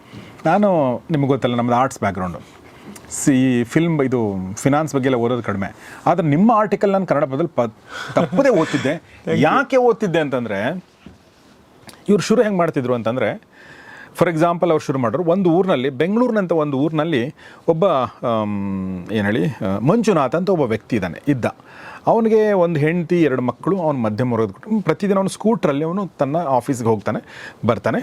ನಾನು ನಿಮ್ಗೆ ಗೊತ್ತಲ್ಲ ನಮ್ಮದು ಆರ್ಟ್ಸ್ ಬ್ಯಾಕ್ಗ್ರೌಂಡು ಸಿ ಫಿಲ್ಮ್ ಇದು ಫಿನಾನ್ಸ್ ಬಗ್ಗೆ ಎಲ್ಲ ಓದೋದು ಕಡಿಮೆ. ಆದರೆ ನಿಮ್ಮ ಆರ್ಟಿಕಲ್ ನಾನು ಕನ್ನಡ ಬದಲು ಪ ತಪ್ಪದೇ ಓದ್ತಿದ್ದೆ. ಯಾಕೆ ಓದ್ತಿದ್ದೆ ಅಂತಂದರೆ ಇವ್ರು ಶುರು ಹೆಂಗೆ ಮಾಡ್ತಿದ್ರು ಅಂತಂದರೆ ಫಾರ್ ಎಕ್ಸಾಂಪಲ್ ಅವ್ರು ಶುರು ಮಾಡೋರು ಒಂದು ಊರಿನಲ್ಲಿ ಬೆಂಗಳೂರಿನಂತ ಒಂದು ಊರಿನಲ್ಲಿ ಒಬ್ಬ ಏನು ಹೇಳಿ ಮಂಜುನಾಥ್ ಅಂತ ಒಬ್ಬ ವ್ಯಕ್ತಿ ಇದ್ದಾನೆ ಇದ್ದ. ಅವನಿಗೆ ಒಂದು ಹೆಂಡತಿ ಎರಡು ಮಕ್ಕಳು ಅವನು ಮಧ್ಯಮ ವರ್ಗದ. ಪ್ರತಿದಿನ ಅವನು ಸ್ಕೂಟ್ರಲ್ಲಿ ಅವನು ತನ್ನ ಆಫೀಸ್ಗೆ ಹೋಗ್ತಾನೆ ಬರ್ತಾನೆ.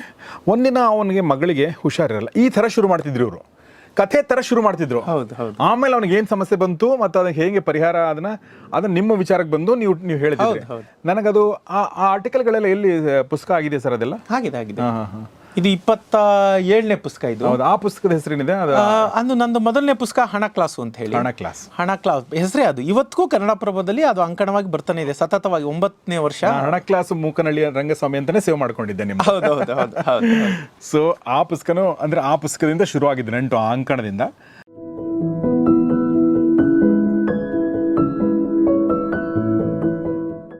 ಒಂದಿನ ಅವನಿಗೆ ಮಗಳಿಗೆ ಹುಷಾರಿರಲ್ಲ. ಈ ಥರ ಶುರು ಮಾಡ್ತಿದ್ರು ಇವರು. ಕಥೆ ತರ ಶುರು ಮಾಡ್ತಿದ್ರು. ಹೌದು, ಹೌದು. ಆಮೇಲೆ ಅವ್ನಿಗೆ ಏನ್ ಸಮಸ್ಯೆ ಬಂತು ಮತ್ತೆ ಅದಕ್ಕೆ ಹೇಗೆ ಪರಿಹಾರ ಅದನ್ನ ಅದನ್ನ ನಿಮ್ಮ ವಿಚಾರಕ್ಕೆ ಬಂದು ನೀವು ನೀವು ಹೇಳಿದ್ರಿ. ನನಗದು ಆ ಆ ಆರ್ಟಿಕಲ್ಗಳೆಲ್ಲ ಎಲ್ಲಿ ಪುಸ್ತಕ ಆಗಿದೆ ಸರ್ ಅದೆಲ್ಲ? ಆಗಿದೆ ಆಗಿದೆ. ಹಾ ಹಾಂ ಹಾಂ. ಇದು ಇಪ್ಪತ್ತ ಏಳನೇ ಪುಸ್ತಕ ಇದು. ಹೌದು ಆ ಪುಸ್ತಕದ ಹೆಸರೇನಿದೆ? ಅದು ಅಂದು ನಂದು ಮೊದಲನೇ ಪುಸ್ತಕ ಹಣ ಕ್ಲಾಸು ಅಂತ ಹೇಳಿ. ಹಣ ಕ್ಲಾಸ್. ಹಣ ಕ್ಲಾಸ್. ಹೆಸರೇ ಅದು. ಇವತ್ತಿಗೂ ಕನ್ನಡ ಪ್ರಭದಲ್ಲಿ ಅದು ಅಂಕಣವಾಗಿ ಬರ್ತಾನೆ ಇದೆ. ಸತತವಾಗಿ ಒಂಬತ್ತನೇ ವರ್ಷ. ಹಣ ಕ್ಲಾಸ್ ಮೂಕನಹಳ್ಳಿ ರಂಗಸ್ವಾಮಿ ಅಂತಾನೆ ಸೇವ್ ಮಾಡ್ಕೊಂಡಿದ್ದೆ ನಿಮ್ಮ ಹೌದು ಹೌದು ಹೌದು ಸೊ ಆ ಪುಸ್ತಕನೂ ಅಂದ್ರೆ ಆ ಪುಸ್ತಕದಿಂದ ಶುರುವಾಗಿದ್ದು ನೆಂಟು ಆ ಅಂಕಣದಿಂದ.